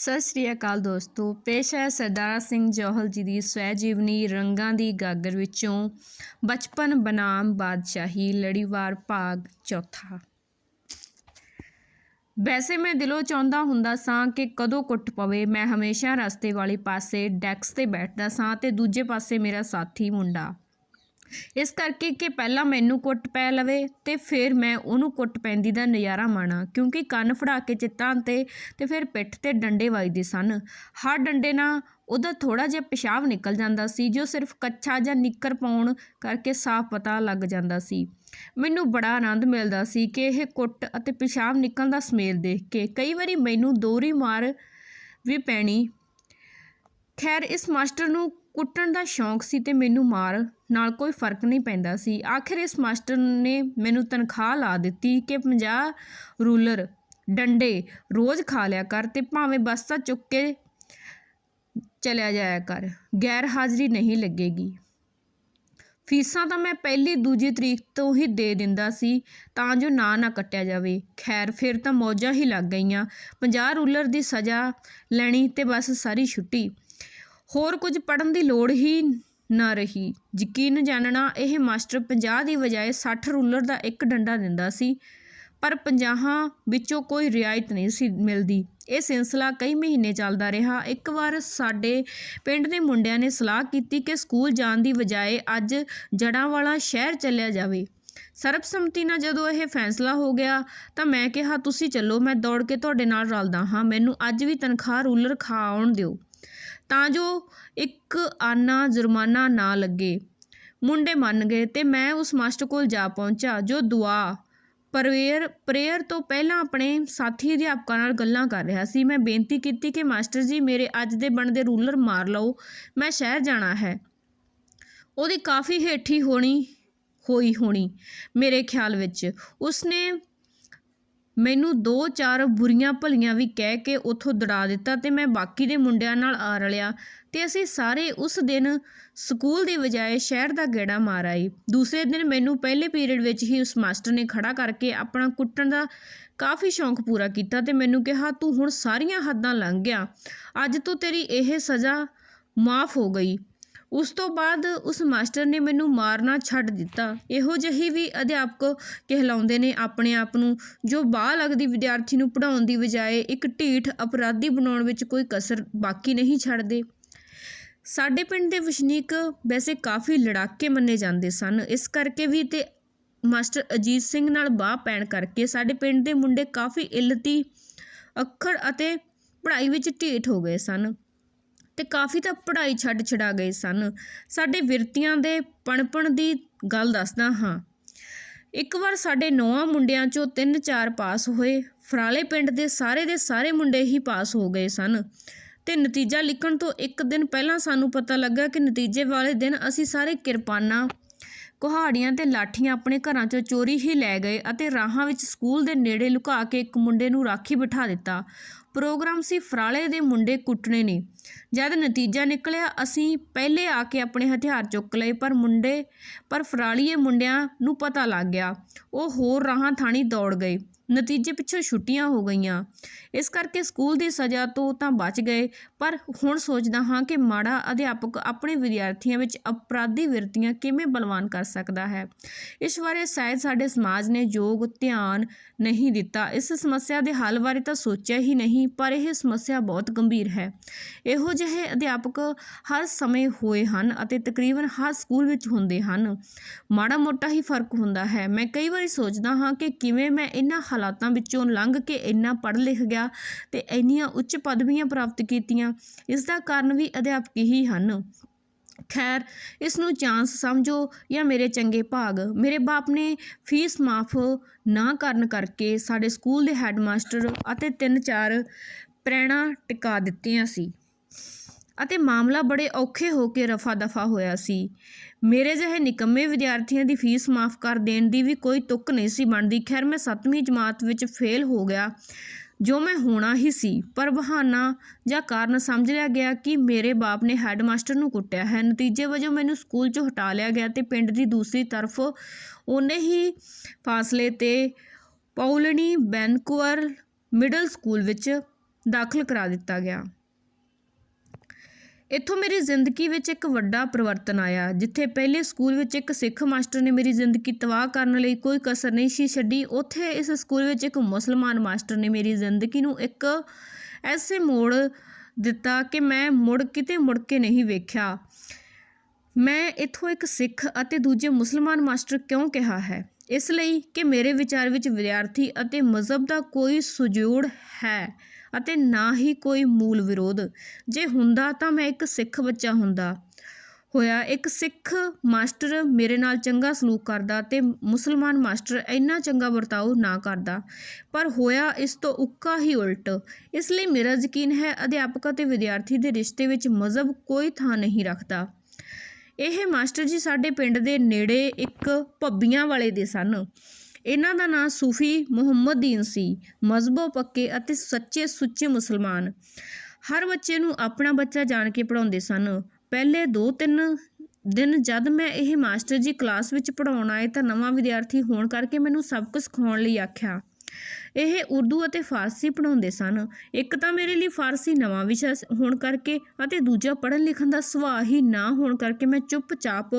ਸਤਿ ਸ਼੍ਰੀ ਅਕਾਲ ਦੋਸਤੋ, ਪੇਸ਼ ਹੈ ਸਰਦਾਰ ਸਿੰਘ ਜੋਹਲ ਜੀ ਦੀ ਸਵੈ ਜੀਵਨੀ ਰੰਗਾਂ ਦੀ ਗਾਗਰ ਵਿੱਚੋਂ ਬਚਪਨ ਬਨਾਮ ਬਾਦਸ਼ਾਹੀ, ਲੜੀਵਾਰ ਭਾਗ ਚੌਥਾ। ਵੈਸੇ ਮੈਂ ਦਿਲੋਂ ਚਾਹੁੰਦਾ ਹੁੰਦਾ ਸਾਂ ਕਿ ਕਦੋਂ ਕੁੱਟ ਪਵੇ, ਮੈਂ ਹਮੇਸ਼ਾ ਰਸਤੇ ਵਾਲੇ ਪਾਸੇ ਡੈਕਸ ਤੇ ਬੈਠਦਾ ਸਾਂ ਤੇ ਦੂਜੇ ਪਾਸੇ ਮੇਰਾ ਸਾਥੀ ਮੁੰਡਾ। ਇਸ ਕਰਕੇ ਕਿ ਪਹਿਲਾਂ ਮੈਨੂੰ ਕੁੱਟ ਪੈ ਲਵੇ ਤੇ ਫਿਰ ਮੈਂ ਉਹਨੂੰ ਕੁੱਟ ਪੈਂਦੀ ਦਾ ਨਜ਼ਾਰਾ ਮਾਣਾ, ਕਿਉਂਕਿ ਕੰਨ ਫੜਾ ਕੇ ਚਿੱਤਾਂ ਤੇ ਤੇ ਫਿਰ ਪਿੱਠ ਤੇ ਡੰਡੇ ਵੱਜਦੇ ਸਨ। ਹਰ ਡੰਡੇ ਨਾਲ ਉਹਦਾ ਥੋੜਾ ਜਿਹਾ ਪਿਸ਼ਾਬ ਨਿਕਲ ਜਾਂਦਾ ਸੀ, ਜੋ ਸਿਰਫ ਕੱਚਾ ਜਾਂ ਨਿੱਕਰ ਪਾਉਣ ਕਰਕੇ ਸਾਫ਼ ਪਤਾ ਲੱਗ ਜਾਂਦਾ ਸੀ। ਮੈਨੂੰ ਬੜਾ ਆਨੰਦ ਮਿਲਦਾ ਸੀ ਕਿ ਇਹ ਕੁੱਟ ਅਤੇ ਪਿਸ਼ਾਬ ਨਿਕਲਣ ਦਾ ਸਮੇਲ ਦੇਖ ਕੇ। ਕਈ ਵਾਰੀ ਮੈਨੂੰ ਦੋਹਰੀ ਮਾਰ ਵੀ ਪੈਣੀ। ਖੈਰ, ਇਸ ਮਾਸਟਰ ਨੂੰ ਕੁੱਟਣ ਦਾ ਸ਼ੌਂਕ ਸੀ ਤੇ ਮੈਨੂੰ ਮਾਰ ਨਾਲ ਕੋਈ ਫ਼ਰਕ ਨਹੀਂ ਪੈਂਦਾ ਸੀ। ਆਖਿਰ ਇਸ ਮਾਸਟਰ ਨੇ ਮੈਨੂੰ ਤਨਖਾਹ ਲਾ ਦਿੱਤੀ ਕਿ 50 ਰੂਲਰ ਡੰਡੇ ਰੋਜ਼ ਖਾ ਲਿਆ ਕਰ ਤੇ ਭਾਵੇਂ ਬਸਤਾ ਚੁੱਕ ਕੇ ਚਲਿਆ ਜਾਇਆ ਕਰ, ਗੈਰ ਹਾਜ਼ਰੀ ਨਹੀਂ ਲੱਗੇਗੀ। ਫੀਸਾਂ ਤਾਂ ਮੈਂ ਪਹਿਲੀ ਦੂਜੀ ਤਰੀਕ ਤੋਂ ਹੀ ਦੇ ਦਿੰਦਾ ਸੀ, ਤਾਂ ਜੋ ਨਾ ਨਾ ਕੱਟਿਆ ਜਾਵੇ। ਖੈਰ, ਫਿਰ ਤਾਂ ਮੌਜਾਂ ਹੀ ਲੱਗ ਗਈਆਂ। 50 ਰੂਲਰ ਦੀ ਸਜ਼ਾ ਲੈਣੀ ਤੇ ਬਸ ਸਾਰੀ ਛੁੱਟੀ। ਹੋਰ ਕੁਝ ਪੜ੍ਹਨ ਦੀ ਲੋੜ ਹੀ ਨਾ ਰਹੀ। ਯਕੀਨ ਜਾਣਨਾ, ਇਹ ਮਾਸਟਰ 50 ਦੀ ਬਜਾਏ ਸੱਠ ਰੂਲਰ ਦਾ ਇੱਕ ਡੰਡਾ ਦਿੰਦਾ ਸੀ, ਪਰ 50 ਵਿੱਚੋਂ ਕੋਈ ਰਿਆਇਤ ਨਹੀਂ ਸੀ ਮਿਲਦੀ। ਇਹ ਸਿਲਸਿਲਾ ਕਈ ਮਹੀਨੇ ਚੱਲਦਾ ਰਿਹਾ। ਇੱਕ ਵਾਰ ਸਾਡੇ ਪਿੰਡ ਦੇ ਮੁੰਡਿਆਂ ਨੇ ਸਲਾਹ ਕੀਤੀ ਕਿ ਸਕੂਲ ਜਾਣ ਦੀ ਬਜਾਏ ਅੱਜ ਜੜਾਂ ਵਾਲਾ ਸ਼ਹਿਰ ਚੱਲਿਆ ਜਾਵੇ। ਸਰਬਸੰਮਤੀ ਨਾਲ ਜਦੋਂ ਇਹ ਫੈਸਲਾ ਹੋ ਗਿਆ, ਤਾਂ ਮੈਂ ਕਿਹਾ, ਤੁਸੀਂ ਚੱਲੋ, ਮੈਂ ਦੌੜ ਕੇ ਤੁਹਾਡੇ ਨਾਲ ਰਲਦਾ ਹਾਂ। ਮੈਨੂੰ ਅੱਜ ਵੀ ਤਨਖਾਹ ਰੂਲਰ ਖਾ ਆਉਣ ਦਿਓ। ਤਾਂ ਜੋ ਇੱਕ ਆਨਾ ਜੁਰਮਾਨਾ ਨਾ ਲੱਗੇ। ਮੁੰਡੇ ਮੰਨ ਗਏ ਤੇ ਮੈਂ ਉਸ ਮਾਸਟਰ ਕੋਲ ਜਾ ਪਹੁੰਚਾ ਜੋ ਦੁਆ ਪ੍ਰੇਅਰ ਪ੍ਰੇਅਰ ਤੋਂ ਪਹਿਲਾਂ ਆਪਣੇ ਸਾਥੀ ਅਧਿਆਪਕਾਂ ਨਾਲ ਗੱਲਾਂ ਕਰ ਰਿਹਾ ਸੀ। ਮੈਂ ਬੇਨਤੀ ਕੀਤੀ ਕਿ ਮਾਸਟਰ ਜੀ, ਮੇਰੇ ਅੱਜ ਦੇ ਬਣਦੇ ਰੂਲਰ ਮਾਰ ਲਓ, ਮੈਂ ਸ਼ਹਿਰ ਜਾਣਾ ਹੈ। ਉਹਦੀ ਕਾਫੀ ਹੇਠੀ ਹੋਣੀ, ਹੋਈ ਹੋਣੀ ਮੇਰੇ ਖਿਆਲ ਵਿੱਚ। ਉਸਨੇ ਮੈਨੂੰ ਦੋ ਚਾਰ ਬੁਰੀਆਂ ਭਲੀਆਂ ਵੀ ਕਹਿ ਕੇ ਉੱਥੋਂ ਦੜਾ ਦਿੱਤਾ ਅਤੇ ਮੈਂ ਬਾਕੀ ਦੇ ਮੁੰਡਿਆਂ ਨਾਲ ਆ ਰਲਿਆ ਅਤੇ ਅਸੀਂ ਸਾਰੇ ਉਸ ਦਿਨ ਸਕੂਲ ਦੀ ਬਜਾਏ ਸ਼ਹਿਰ ਦਾ ਗੇੜਾ ਮਾਰ ਆਏ। ਦੂਸਰੇ ਦਿਨ ਮੈਨੂੰ ਪਹਿਲੇ ਪੀਰੀਅਡ ਵਿੱਚ ਹੀ ਉਸ ਮਾਸਟਰ ਨੇ ਖੜ੍ਹਾ ਕਰਕੇ ਆਪਣਾ ਕੁੱਟਣ ਦਾ ਕਾਫੀ ਸ਼ੌਂਕ ਪੂਰਾ ਕੀਤਾ ਅਤੇ ਮੈਨੂੰ ਕਿਹਾ, ਤੂੰ ਹੁਣ ਸਾਰੀਆਂ ਹੱਦਾਂ ਲੰਘ ਗਿਆ। ਅੱਜ ਤੋਂ ਤੇਰੀ ਇਹ ਸਜ਼ਾ ਮਾਫ ਹੋ ਗਈ। ਉਸ ਤੋਂ ਬਾਅਦ ਉਸ ਮਾਸਟਰ ਨੇ ਮੈਨੂੰ ਮਾਰਨਾ ਛੱਡ ਦਿੱਤਾ। ਇਹੋ ਜਿਹੇ ਵੀ ਅਧਿਆਪਕ ਕਹਿਲਾਉਂਦੇ ਨੇ ਆਪਣੇ ਆਪ ਨੂੰ, ਜੋ ਬਾਹ ਲੱਗਦੀ ਵਿਦਿਆਰਥੀ ਨੂੰ ਪੜਾਉਣ ਦੀ ਬਜਾਏ ਇੱਕ ਢੀਠ ਅਪਰਾਧੀ ਬਣਾਉਣ ਵਿੱਚ ਕੋਈ ਕਸਰ ਬਾਕੀ ਨਹੀਂ ਛੱਡਦੇ। ਸਾਡੇ ਪਿੰਡ ਦੇ ਵਸਨੀਕ ਵੈਸੇ ਕਾਫੀ ਲੜਾਕੇ ਮੰਨੇ ਜਾਂਦੇ ਸਨ। ਇਸ ਕਰਕੇ ਵੀ ਤੇ ਮਾਸਟਰ ਅਜੀਤ ਸਿੰਘ ਨਾਲ ਬਾਹ ਪੈਣ ਕਰਕੇ ਸਾਡੇ ਪਿੰਡ ਦੇ ਮੁੰਡੇ ਕਾਫੀ ਇਲਤੀ, ਅੱਖਰ ਅਤੇ ਪੜ੍ਹਾਈ ਵਿੱਚ ਢੀਠ ਹੋ ਗਏ ਸਨ। ਤੇ ਕਾਫੀ ਤਾਂ ਪੜ੍ਹਾਈ ਛੱਡ ਛਡਾ ਗਏ ਸਨ। ਸਾਡੇ ਵਿਰਤੀਆਂ ਦੇ ਪਣਪਣ ਦੀ ਗੱਲ ਦੱਸਦਾ ਹਾਂ। ਇੱਕ ਵਾਰ ਸਾਡੇ ਨੌਵਾਂ ਮੁੰਡਿਆਂ ਚੋਂ ਤਿੰਨ ਚਾਰ ਪਾਸ ਹੋਏ। ਫਰਾਲੇ ਪਿੰਡ ਦੇ ਸਾਰੇ ਦੇ ਸਾਰੇ ਮੁੰਡੇ ਹੀ ਪਾਸ ਹੋ ਗਏ ਸਨ। ਤੇ ਨਤੀਜਾ ਲਿਖਣ ਤੋਂ ਇੱਕ ਦਿਨ ਪਹਿਲਾਂ ਸਾਨੂੰ ਪਤਾ ਲੱਗਾ ਕਿ ਨਤੀਜੇ ਵਾਲੇ ਦਿਨ ਅਸੀਂ ਸਾਰੇ ਕਿਰਪਾਨਾਂ, ਕੁਹਾੜੀਆਂ ਤੇ ਲਾਠੀਆਂ ਆਪਣੇ ਘਰਾਂ 'ਚੋਂ ਚੋਰੀ ਹੀ ਲੈ ਗਏ ਅਤੇ ਰਾਹਾਂ ਵਿੱਚ ਸਕੂਲ ਦੇ ਨੇੜੇ ਲੁਕਾ ਕੇ ਇੱਕ ਮੁੰਡੇ ਨੂੰ ਰਾਖੀ ਬਿਠਾ ਦਿੱਤਾ। ਪ੍ਰੋਗਰਾਮ ਸੀ, ਫਰਾਲੇ ਦੇ ਮੁੰਡੇ ਕੁੱਟਣੇ ਨੇ। ਜਦ ਨਤੀਜਾ ਨਿਕਲਿਆ, ਅਸੀਂ ਪਹਿਲੇ ਆ ਕੇ ਆਪਣੇ ਹਥਿਆਰ ਚੁੱਕ ਲਏ, ਪਰ ਮੁੰਡੇ, ਪਰ ਫਰਾਲੀਏ ਮੁੰਡਿਆਂ ਨੂੰ ਪਤਾ ਲੱਗ ਗਿਆ। ਉਹ ਹੋਰ ਰਾਹਾਂ ਥਾਣੀ ਦੌੜ ਗਏ। ਨਤੀਜੇ ਪਿੱਛੋਂ ਛੁੱਟੀਆਂ ਹੋ ਗਈਆਂ। ਇਸ ਕਰਕੇ ਸਕੂਲ ਦੀ ਸਜ਼ਾ ਤੋਂ ਤਾਂ ਬਚ ਗਏ, ਪਰ ਹੁਣ ਸੋਚਦਾ ਹਾਂ ਕਿ ਮਾੜਾ ਅਧਿਆਪਕ ਆਪਣੇ ਵਿਦਿਆਰਥੀਆਂ ਵਿੱਚ ਅਪਰਾਧੀ ਵਿਰਤੀਆਂ ਕਿਵੇਂ ਬਲਵਾਨ ਕਰ ਸਕਦਾ ਹੈ। ਇਸ ਬਾਰੇ ਸ਼ਾਇਦ ਸਾਡੇ ਸਮਾਜ ਨੇ ਯੋਗ ਧਿਆਨ ਨਹੀਂ ਦਿੱਤਾ। ਇਸ ਸਮੱਸਿਆ ਦੇ ਹੱਲ ਬਾਰੇ ਤਾਂ ਸੋਚਿਆ ਹੀ ਨਹੀਂ, ਪਰ ਇਹ ਸਮੱਸਿਆ ਬਹੁਤ ਗੰਭੀਰ ਹੈ। ਇਹੋ ਜਿਹੇ ਅਧਿਆਪਕ ਹਰ ਸਮੇਂ ਹੋਏ ਹਨ ਅਤੇ ਤਕਰੀਬਨ ਹਰ ਸਕੂਲ ਵਿੱਚ ਹੁੰਦੇ ਹਨ। ਮਾੜਾ ਮੋਟਾ ਹੀ ਫ਼ਰਕ ਹੁੰਦਾ ਹੈ। ਮੈਂ ਕਈ ਵਾਰੀ ਸੋਚਦਾ ਹਾਂ ਕਿ ਕਿਵੇਂ ਮੈਂ ਇਹਨਾਂ ਹਾਲਾਤਾਂ ਵਿੱਚੋਂ ਲੰਘ ਕੇ ਇੰਨਾ ਪੜ੍ਹ ਲਿਖ ਗਿਆ ਤੇ ਇੰਨੀਆਂ ਉੱਚ ਪਦਵੀਆਂ ਪ੍ਰਾਪਤ ਕੀਤੀਆਂ, ਇਸ ਦਾ ਕਾਰਨ ਵੀ ਅਧਿਆਪਕ ਹੀ ਹਨ। ਖੈਰ, ਇਸ ਨੂੰ ਚਾਂਸ ਸਮਝੋ ਜਾਂ ਮੇਰੇ ਚੰਗੇ ਭਾਗ। ਮੇਰੇ ਬਾਪ ਨੇ ਫੀਸ ਮਾਫ ਨਾ ਕਰਨ ਕਰਕੇ ਸਾਡੇ ਸਕੂਲ ਦੇ ਹੈੱਡਮਾਸਟਰ ਅਤੇ ਤਿੰਨ ਚਾਰ ਪ੍ਰੇਣਾ ਟਿਕਾ ਦਿੱਤੀਆਂ ਸੀ। ਅਤੇ ਮਾਮਲਾ ਬੜੇ ਔਖੇ ਹੋ ਕੇ ਰਫਾ ਦਫਾ ਹੋਇਆ ਸੀ। ਮੇਰੇ ਜਿਹੇ ਨਿਕੰਮੇ ਵਿਦਿਆਰਥੀਆਂ ਦੀ ਫੀਸ ਮਾਫ ਕਰ ਦੇਣ ਦੀ ਵੀ ਕੋਈ ਤੁੱਕ ਨਹੀਂ ਸੀ ਬਣਦੀ। ਖੈਰ, ਮੈਂ 7ਵੀਂ ਜਮਾਤ ਵਿੱਚ ਫੇਲ ਹੋ ਗਿਆ, ਜੋ ਮੈਂ ਹੋਣਾ ਹੀ ਸੀ। ਪਰ ਬਹਾਨਾ ਜਾਂ ਕਾਰਨ ਸਮਝ ਲਿਆ ਗਿਆ ਕਿ ਮੇਰੇ ਬਾਪ ਨੇ ਹੈੱਡਮਾਸਟਰ ਨੂੰ ਕੁੱਟਿਆ ਹੈ। ਨਤੀਜੇ ਵਜੋਂ ਮੈਨੂੰ ਸਕੂਲ 'ਚੋਂ ਹਟਾ ਲਿਆ ਗਿਆ ਤੇ ਪਿੰਡ ਦੀ ਦੂਸਰੀ ਤਰਫ ਉਹਨੇ ਹੀ ਫਾਸਲੇ ਤੇ ਪੌਲਣੀ ਬੈਨਕੁਅਰ ਮਿਡਲ ਸਕੂਲ ਵਿੱਚ ਦਾਖਲ ਕਰਾ ਦਿੱਤਾ ਗਿਆ। ਇੱਥੋਂ ਮੇਰੀ ਜ਼ਿੰਦਗੀ ਵਿੱਚ ਇੱਕ ਵੱਡਾ ਪਰਿਵਰਤਨ ਆਇਆ, ਜਿੱਥੇ ਪਹਿਲੇ ਸਕੂਲ ਵਿੱਚ ਇੱਕ ਸਿੱਖ ਮਾਸਟਰ ਨੇ ਮੇਰੀ ਜ਼ਿੰਦਗੀ ਤਬਾਹ ਕਰਨ ਲਈ ਕੋਈ ਕਸਰ ਨਹੀਂ ਸੀ ਛੱਡੀ, ਉੱਥੇ ਇਸ ਸਕੂਲ ਵਿੱਚ ਇੱਕ ਮੁਸਲਮਾਨ ਮਾਸਟਰ ਨੇ ਮੇਰੀ ਜ਼ਿੰਦਗੀ ਨੂੰ ਇੱਕ ਐਸੇ ਮੋੜ ਦਿੱਤਾ ਕਿ ਮੈਂ ਮੁੜ ਕਿਤੇ ਮੁੜ ਕੇ ਨਹੀਂ ਵੇਖਿਆ। ਮੈਂ ਇੱਥੋਂ ਇੱਕ ਸਿੱਖ ਅਤੇ ਦੂਜੇ ਮੁਸਲਮਾਨ ਮਾਸਟਰ ਕਿਉਂ ਕਿਹਾ ਹੈ? ਇਸ ਲਈ ਕਿ ਮੇਰੇ ਵਿਚਾਰ ਵਿੱਚ ਵਿਦਿਆਰਥੀ ਅਤੇ ਮਜ਼ਹਬ ਦਾ ਕੋਈ ਸੁਜੋੜ ਹੈ। ਅਤੇ ਨਾ ਹੀ ਕੋਈ ਮੂਲ ਵਿਰੋਧ। ਜੇ ਹੁੰਦਾ ਤਾਂ ਮੈਂ ਇੱਕ ਸਿੱਖ ਬੱਚਾ ਹੁੰਦਾ। ਹੋਇਆ ਇੱਕ ਸਿੱਖ ਮਾਸਟਰ ਮੇਰੇ ਨਾਲ ਚੰਗਾ ਸਲੂਕ ਕਰਦਾ ਤੇ ਮੁਸਲਮਾਨ ਮਾਸਟਰ ਇੰਨਾ ਚੰਗਾ ਵਰਤਾਓ ਨਾ ਕਰਦਾ। ਪਰ ਹੋਇਆ ਇਸ ਤੋਂ ਉੱਕਾ ਹੀ ਉਲਟ। ਇਸ ਲਈ ਮੇਰਾ ਯਕੀਨ ਹੈ ਅਧਿਆਪਕ ਅਤੇ ਵਿਦਿਆਰਥੀ ਦੇ ਰਿਸ਼ਤੇ ਵਿੱਚ ਮਜ਼ਹਬ ਕੋਈ ਥਾਂ ਨਹੀਂ ਰੱਖਦਾ। ਇਹ ਮਾਸਟਰ ਜੀ ਸਾਡੇ ਪਿੰਡ ਦੇ ਨੇੜੇ ਇੱਕ ਭੱਬੀਆਂ ਵਾਲੇ ਦੇ ਸਨ। ਇਹਨਾਂ ਦਾ ਨਾਂ ਸੂਫੀ ਮੁਹੰਮਦੀਨ ਸੀ ਮਜ਼ਬੋ ਪੱਕੇ ਅਤੇ ਸੱਚੇ ਸੁੱਚੇ ਮੁਸਲਮਾਨ। ਹਰ ਬੱਚੇ ਨੂੰ ਆਪਣਾ ਬੱਚਾ ਜਾਣ ਕੇ ਪੜਾਉਂਦੇ ਸਨ। ਪਹਿਲੇ 2-3 ਦਿਨ ਜਦ ਮੈਂ ਇਹ ਮਾਸਟਰ ਜੀ ਕਲਾਸ ਵਿੱਚ ਪੜਾਉਣ ਆਏ ਤਾਂ ਨਵਾਂ ਵਿਦਿਆਰਥੀ ਹੋਣ ਕਰਕੇ ਮੈਨੂੰ ਸਭ ਕੁਝ ਸਿਖਾਉਣ ਲਈ ਆਖਿਆ। ਇਹ ਉਰਦੂ ਅਤੇ ਫਾਰਸੀ ਪੜਾਉਂਦੇ ਸਨ। ਇੱਕ ਤਾਂ ਮੇਰੇ ਲਈ ਫਾਰਸੀ ਨਵਾਂ ਵਿਸ਼ਾ ਹੋਣ ਕਰਕੇ ਅਤੇ ਦੂਜਾ ਪੜ੍ਹਨ ਲਿਖਣ ਦਾ ਸੁਭਾਅ ਹੀ ਨਾ ਹੋਣ ਕਰਕੇ ਮੈਂ ਚੁੱਪਚਾਪ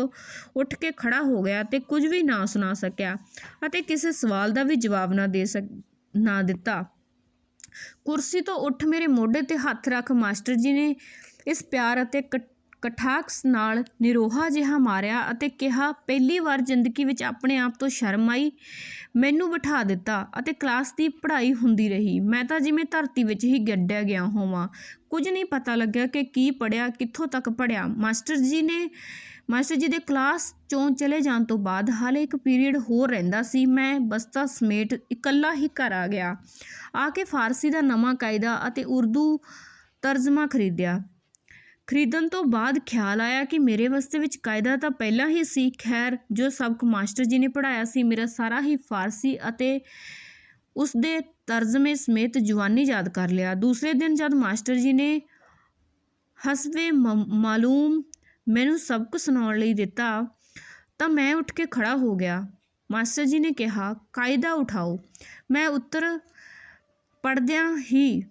ਉੱਠ ਕੇ ਖੜਾ ਹੋ ਗਿਆ ਤੇ ਕੁਝ ਵੀ ਨਾ ਸੁਣਾ ਸਕਿਆ ਅਤੇ ਕਿਸੇ ਸਵਾਲ ਦਾ ਵੀ ਜਵਾਬ ਨਾ ਦੇ ਸਕ, ਨਾ ਦਿੱਤਾ। ਕੁਰਸੀ ਤੋਂ ਉੱਠ ਮੇਰੇ ਮੋਢੇ ਤੇ ਹੱਥ ਰੱਖ ਮਾਸਟਰ ਜੀ ਨੇ ਇਸ ਪਿਆਰ ਅਤੇ ਕ- ਕਟਾਕਸ ਨਾਲ ਨਿਰੋਹਾ ਜਿਹਾ ਮਾਰਿਆ ਅਤੇ ਕਿਹਾ, ਪਹਿਲੀ ਵਾਰ ਜ਼ਿੰਦਗੀ ਵਿੱਚ ਆਪਣੇ ਆਪ ਤੋਂ ਸ਼ਰਮ ਆਈ। ਮੈਨੂੰ ਬਿਠਾ ਦਿੱਤਾ ਅਤੇ ਕਲਾਸ ਦੀ ਪੜ੍ਹਾਈ ਹੁੰਦੀ ਰਹੀ। ਮੈਂ ਤਾਂ ਜਿਵੇਂ ਧਰਤੀ ਵਿੱਚ ਹੀ ਗੱਡਿਆ ਗਿਆ ਹੋਵਾਂ। ਕੁਝ ਨਹੀਂ ਪਤਾ ਲੱਗਿਆ ਕਿ ਕੀ ਪੜਿਆ ਕਿੱਥੋਂ ਤੱਕ ਪੜਿਆ ਮਾਸਟਰ ਜੀ ਨੇ, ਮਾਸਟਰ ਜੀ ਦੇ ਕਲਾਸ ਚੋਂ ਚਲੇ ਜਾਣ ਤੋਂ ਬਾਅਦ ਹਾਲੇ ਇੱਕ ਪੀਰੀਅਡ ਹੋਰ ਰਹਿੰਦਾ ਸੀ। ਮੈਂ ਬਸਤਾ ਸਮੇਟ ਇਕੱਲਾ ਹੀ ਘਰ ਆ ਗਿਆ। ਆ ਕੇ ਫਾਰਸੀ ਦਾ ਨਵਾਂ ਕਾਇਦਾ ਅਤੇ ਉਰਦੂ ਤਰਜਮਾ ਖਰੀਦਿਆ। ਖਰੀਦਣ ਤੋਂ ਬਾਅਦ ਖਿਆਲ ਆਇਆ ਕਿ ਮੇਰੇ ਵਸਤੇ ਵਿੱਚ ਕਾਇਦਾ ਤਾਂ ਪਹਿਲਾਂ ਹੀ ਸੀ, ਖੈਰ, ਜੋ ਸਬਕ ਮਾਸਟਰ ਜੀ ਨੇ ਪੜਾਇਆ ਸੀ, ਮੇਰਾ ਸਾਰਾ ਹੀ ਫਾਰਸੀ ਅਤੇ ਉਸ ਦੇ ਤਰਜਮੇ ਸਮੇਤ ਜਵਾਨੀ ਯਾਦ ਕਰ ਲਿਆ। ਦੂਸਰੇ ਦਿਨ ਜਦ ਮਾਸਟਰ ਜੀ ਨੇ ਹਸਬੇ ਮਾਲੂਮ ਮੈਨੂੰ ਸਬਕ ਸੁਣਾਉਣ ਲਈ ਦਿੱਤਾ, ਤਾਂ ਮੈਂ ਉੱਠ ਕੇ ਖੜਾ ਹੋ ਗਿਆ। ਮਾਸਟਰ ਜੀ ਨੇ ਕਿਹਾ, ਕਾਇਦਾ ਉਠਾਓ। ਮੈਂ ਉੱਤਰ ਪੜਦਿਆਂ ਹੀ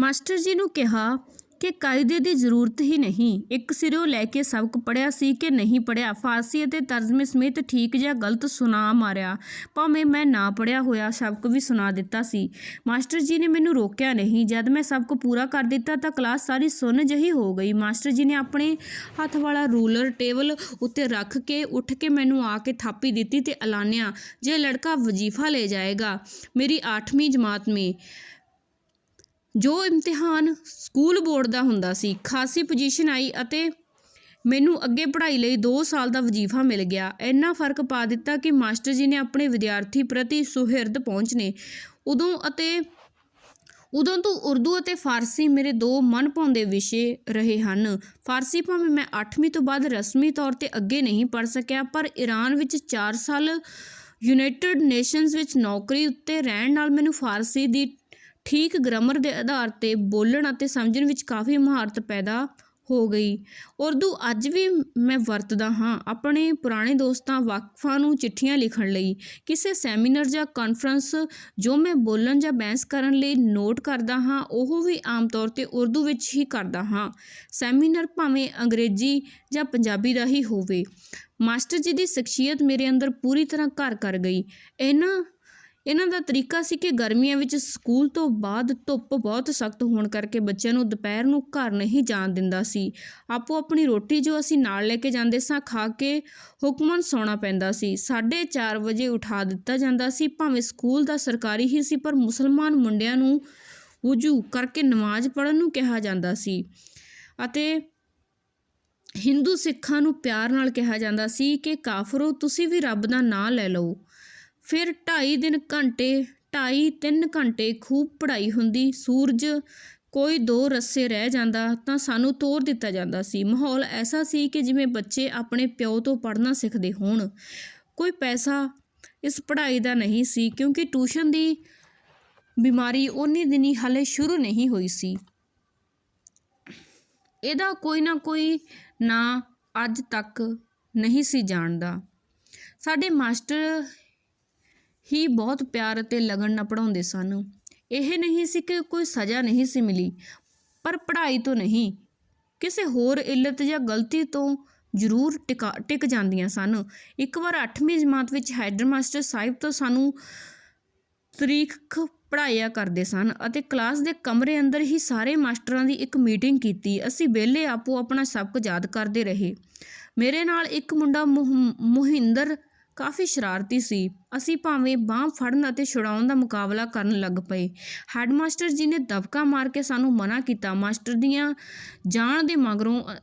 ਮਾਸਟਰ ਜੀ ਨੂੰ ਕਿਹਾ ਕਿ ਕਾਇਦੇ ਦੀ ਜ਼ਰੂਰਤ ਹੀ ਨਹੀਂ। ਇੱਕ ਸਿਰੋਂ ਲੈ ਕੇ ਸਬਕ ਪੜਿਆ ਸੀ ਕਿ ਨਹੀਂ ਪੜਿਆ ਫਾਰਸੀ ਅਤੇ ਤਰਜਮੇ ਸਮੇਤ ਠੀਕ ਜਾਂ ਗਲਤ ਸੁਣਾ ਮਾਰਿਆ। ਭਾਵੇਂ ਮੈਂ ਨਾ ਪੜਿਆ ਹੋਇਆ, ਸਬਕ ਵੀ ਸੁਣਾ ਦਿੱਤਾ ਸੀ। ਮਾਸਟਰ ਜੀ ਨੇ ਮੈਨੂੰ ਰੋਕਿਆ ਨਹੀਂ। ਜਦ ਮੈਂ ਸਬਕ ਪੂਰਾ ਕਰ ਦਿੱਤਾ ਤਾਂ ਕਲਾਸ ਸਾਰੀ ਸੁੰਨ ਜਹੀ ਹੋ ਗਈ। ਮਾਸਟਰ ਜੀ ਨੇ ਆਪਣੇ ਹੱਥ ਵਾਲਾ ਰੂਲਰ ਟੇਬਲ ਉੱਤੇ ਰੱਖ ਕੇ ਉੱਠ ਕੇ ਮੈਨੂੰ ਆ ਕੇ ਥਾਪੀ ਦਿੱਤੀ ਤੇ ਐਲਾਨਿਆ, ਜੇ ਲੜਕਾ ਵਜ਼ੀਫਾ ਲੈ ਜਾਏਗਾ, ਮੇਰੀ 8ਵੀਂ ਜਮਾਤ ਮੇ। ਜੋ ਇਮਤਿਹਾਨ ਸਕੂਲ ਬੋਰਡ ਦਾ ਹੁੰਦਾ ਸੀ, ਖਾਸੀ ਪੋਜੀਸ਼ਨ ਆਈ ਅਤੇ ਮੈਨੂੰ ਅੱਗੇ ਪੜ੍ਹਾਈ ਲਈ 2 ਸਾਲ ਦਾ ਵਜ਼ੀਫਾ ਮਿਲ ਗਿਆ। ਇੰਨਾ ਫ਼ਰਕ ਪਾ ਦਿੱਤਾ ਕਿ ਮਾਸਟਰ ਜੀ ਨੇ ਆਪਣੇ ਵਿਦਿਆਰਥੀ ਪ੍ਰਤੀ ਸੁਹਿਰਦ ਪਹੁੰਚਨੇ ਉਦੋਂ ਅਤੇ ਉਦੋਂ ਤੋਂ ਉਰਦੂ ਅਤੇ ਫਾਰਸੀ ਮੇਰੇ ਦੋ ਮਨਭਾਉਂਦੇ ਵਿਸ਼ੇ ਰਹੇ ਹਨ। ਫਾਰਸੀ ਭਾਵੇਂ ਮੈਂ 8ਵੀਂ ਤੋਂ ਬਾਅਦ ਰਸਮੀ ਤੌਰ ਤੇ ਅੱਗੇ ਨਹੀਂ ਪੜ੍ਹ ਸਕਿਆ, ਪਰ ਈਰਾਨ ਵਿੱਚ 4 ਸਾਲ ਯੂਨਾਈਟਿਡ ਨੇਸ਼ਨਸ ਵਿੱਚ ਨੌਕਰੀ ਉੱਤੇ ਰਹਿਣ ਨਾਲ ਮੈਨੂੰ ਫਾਰਸੀ ਦੀ ਠੀਕ ਗ੍ਰਾਮਰ ਦੇ ਆਧਾਰ ਤੇ ਬੋਲਣ ਅਤੇ ਸਮਝਣ ਵਿੱਚ ਕਾਫੀ ਮਹਾਰਤ ਪੈਦਾ ਹੋ ਗਈ। ਉਰਦੂ ਅੱਜ ਵੀ ਮੈਂ ਵਰਤਦਾ ਹਾਂ ਆਪਣੇ ਪੁਰਾਣੇ ਦੋਸਤਾਂ ਵਾਕਫਾਂ ਨੂੰ ਚਿੱਠੀਆਂ ਲਿਖਣ ਲਈ। ਕਿਸੇ ਸੈਮੀਨਾਰ ਜਾਂ ਕਾਨਫਰੰਸ ਜੋ ਮੈਂ ਬੋਲਣ ਜਾਂ ਬਹਿਸ ਕਰਨ ਲਈ ਨੋਟ ਕਰਦਾ ਹਾਂ, ਉਹ ਵੀ ਆਮ ਤੌਰ ਤੇ ਉਰਦੂ ਵਿੱਚ ਹੀ ਕਰਦਾ ਹਾਂ। ਸੈਮੀਨਾਰ ਭਾਵੇਂ ਅੰਗਰੇਜ਼ੀ ਜਾਂ ਪੰਜਾਬੀ ਦਾ ਹੀ ਹੋਵੇ। ਮਾਸਟਰ ਜੀ ਦੀ ਸ਼ਖਸੀਅਤ ਮੇਰੇ ਅੰਦਰ ਪੂਰੀ ਤਰ੍ਹਾਂ ਘਰ ਕਰ ਗਈ। ਇਹਨਾਂ ਇਹਨਾਂ ਦਾ ਤਰੀਕਾ ਸੀ ਕਿ ਗਰਮੀਆਂ ਵਿੱਚ ਸਕੂਲ ਤੋਂ ਬਾਅਦ ਧੁੱਪ ਬਹੁਤ ਸਖਤ ਹੋਣ ਕਰਕੇ ਬੱਚਿਆਂ ਨੂੰ ਦੁਪਹਿਰ ਨੂੰ ਘਰ ਨਹੀਂ ਜਾਣ ਦਿੰਦਾ ਸੀ। ਆਪੋ ਆਪਣੀ ਰੋਟੀ ਜੋ ਅਸੀਂ ਨਾਲ ਲੈ ਕੇ ਜਾਂਦੇ ਸਾਂ, ਖਾ ਕੇ ਹੁਕਮਨ ਸੌਣਾ ਪੈਂਦਾ ਸੀ। 4:30 ਵਜੇ ਉਠਾ ਦਿੱਤਾ ਜਾਂਦਾ ਸੀ। ਭਾਵੇਂ ਸਕੂਲ ਦਾ ਸਰਕਾਰੀ ਹੀ ਸੀ, ਪਰ ਮੁਸਲਮਾਨ ਮੁੰਡਿਆਂ ਨੂੰ ਵੁਜੂ ਕਰਕੇ ਨਮਾਜ਼ ਪੜ੍ਹਨ ਨੂੰ ਕਿਹਾ ਜਾਂਦਾ ਸੀ ਅਤੇ ਹਿੰਦੂ ਸਿੱਖਾਂ ਨੂੰ ਪਿਆਰ ਨਾਲ ਕਿਹਾ ਜਾਂਦਾ ਸੀ ਕਿ ਕਾਫਰੋ, ਤੁਸੀਂ ਵੀ ਰੱਬ ਦਾ ਨਾਂ ਲੈ ਲਓ। ਫਿਰ ਢਾਈ ਦਿਨ ਘੰਟੇ 2.5 3 ਘੰਟੇ ਖੂਬ ਪੜ੍ਹਾਈ ਹੁੰਦੀ। ਸੂਰਜ ਕੋਈ ਦੋ ਰੱਸੇ ਰਹਿ ਜਾਂਦਾ ਤਾਂ ਸਾਨੂੰ ਤੋਰ ਦਿੱਤਾ ਜਾਂਦਾ ਸੀ। ਮਾਹੌਲ ਐਸਾ ਸੀ ਕਿ ਜਿਵੇਂ ਬੱਚੇ ਆਪਣੇ ਪਿਓ ਤੋਂ ਪੜ੍ਹਨਾ ਸਿੱਖਦੇ ਹੋਣ। ਕੋਈ ਪੈਸਾ ਇਸ ਪੜ੍ਹਾਈ ਦਾ ਨਹੀਂ ਸੀ ਕਿਉਂਕਿ ਟਿਊਸ਼ਨ ਦੀ ਬਿਮਾਰੀ ਉਨੀ ਦਿਨੀ ਹਲੇ ਸ਼ੁਰੂ ਨਹੀਂ ਹੋਈ ਸੀ। ਇਹਦਾ ਕੋਈ ਨਾ ਕੋਈ ਨਾਂ ਅੱਜ ਤੱਕ ਨਹੀਂ ਸੀ ਜਾਣਦਾ। ਸਾਡੇ ਮਾਸਟਰ ਹੀ ਬਹੁਤ ਪਿਆਰ ਅਤੇ ਲਗਨ ਨਾਲ ਪੜ੍ਹਾਉਂਦੇ ਸਨ। ਇਹ ਨਹੀਂ ਸੀ ਕਿ ਕੋਈ ਸਜ਼ਾ ਨਹੀਂ ਸੀ ਮਿਲੀ, ਪਰ ਪੜ੍ਹਾਈ ਤੋਂ ਨਹੀਂ। ਕਿਸੇ ਹੋਰ ਇਲਤ ਜਾਂ ਗਲਤੀ ਤੋਂ ਜ਼ਰੂਰ ਟਿਕਾ, ਟਿਕ ਜਾਂਦੀਆਂ ਸਨ। ਇੱਕ ਵਾਰ 8ਵੀਂ ਜਮਾਤ ਵਿੱਚ ਹੈਡਮਾਸਟਰ ਸਾਹਿਬ ਤੋਂ ਸਾਨੂੰ ਤਰੀਖ ਪੜ੍ਹਾਇਆ ਕਰਦੇ ਸਨ ਅਤੇ ਕਲਾਸ ਦੇ ਕਮਰੇ ਅੰਦਰ ਹੀ ਸਾਰੇ ਮਾਸਟਰਾਂ ਦੀ ਇੱਕ ਮੀਟਿੰਗ ਕੀਤੀ। ਅਸੀਂ ਵਿਹਲੇ ਆਪੋ ਆਪਣਾ ਸਬਕ ਯਾਦ ਕਰਦੇ ਰਹੇ। ਮੇਰੇ ਨਾਲ ਇੱਕ ਮੁੰਡਾ ਮੁਹ- ਮੁਹਿੰਦਰ ਕਾਫੀ ਸ਼ਰਾਰਤੀ ਸੀ। ਅਸੀਂ ਭਾਵੇਂ ਬਾਂਹ ਫੜਨ ਅਤੇ ਛੁਡਾਉਣ ਦਾ ਮੁਕਾਬਲਾ ਕਰਨ ਲੱਗ ਪਏ। ਹੈਡਮਾਸਟਰ ਜੀ ਨੇ ਦਬਕਾ ਮਾਰ ਕੇ ਸਾਨੂੰ ਮਨਾ ਕੀਤਾ। ਮਾਸਟਰ ਦੀਆਂ ਜਾਣ ਦੇ ਮਗਰੋਂ ਅ,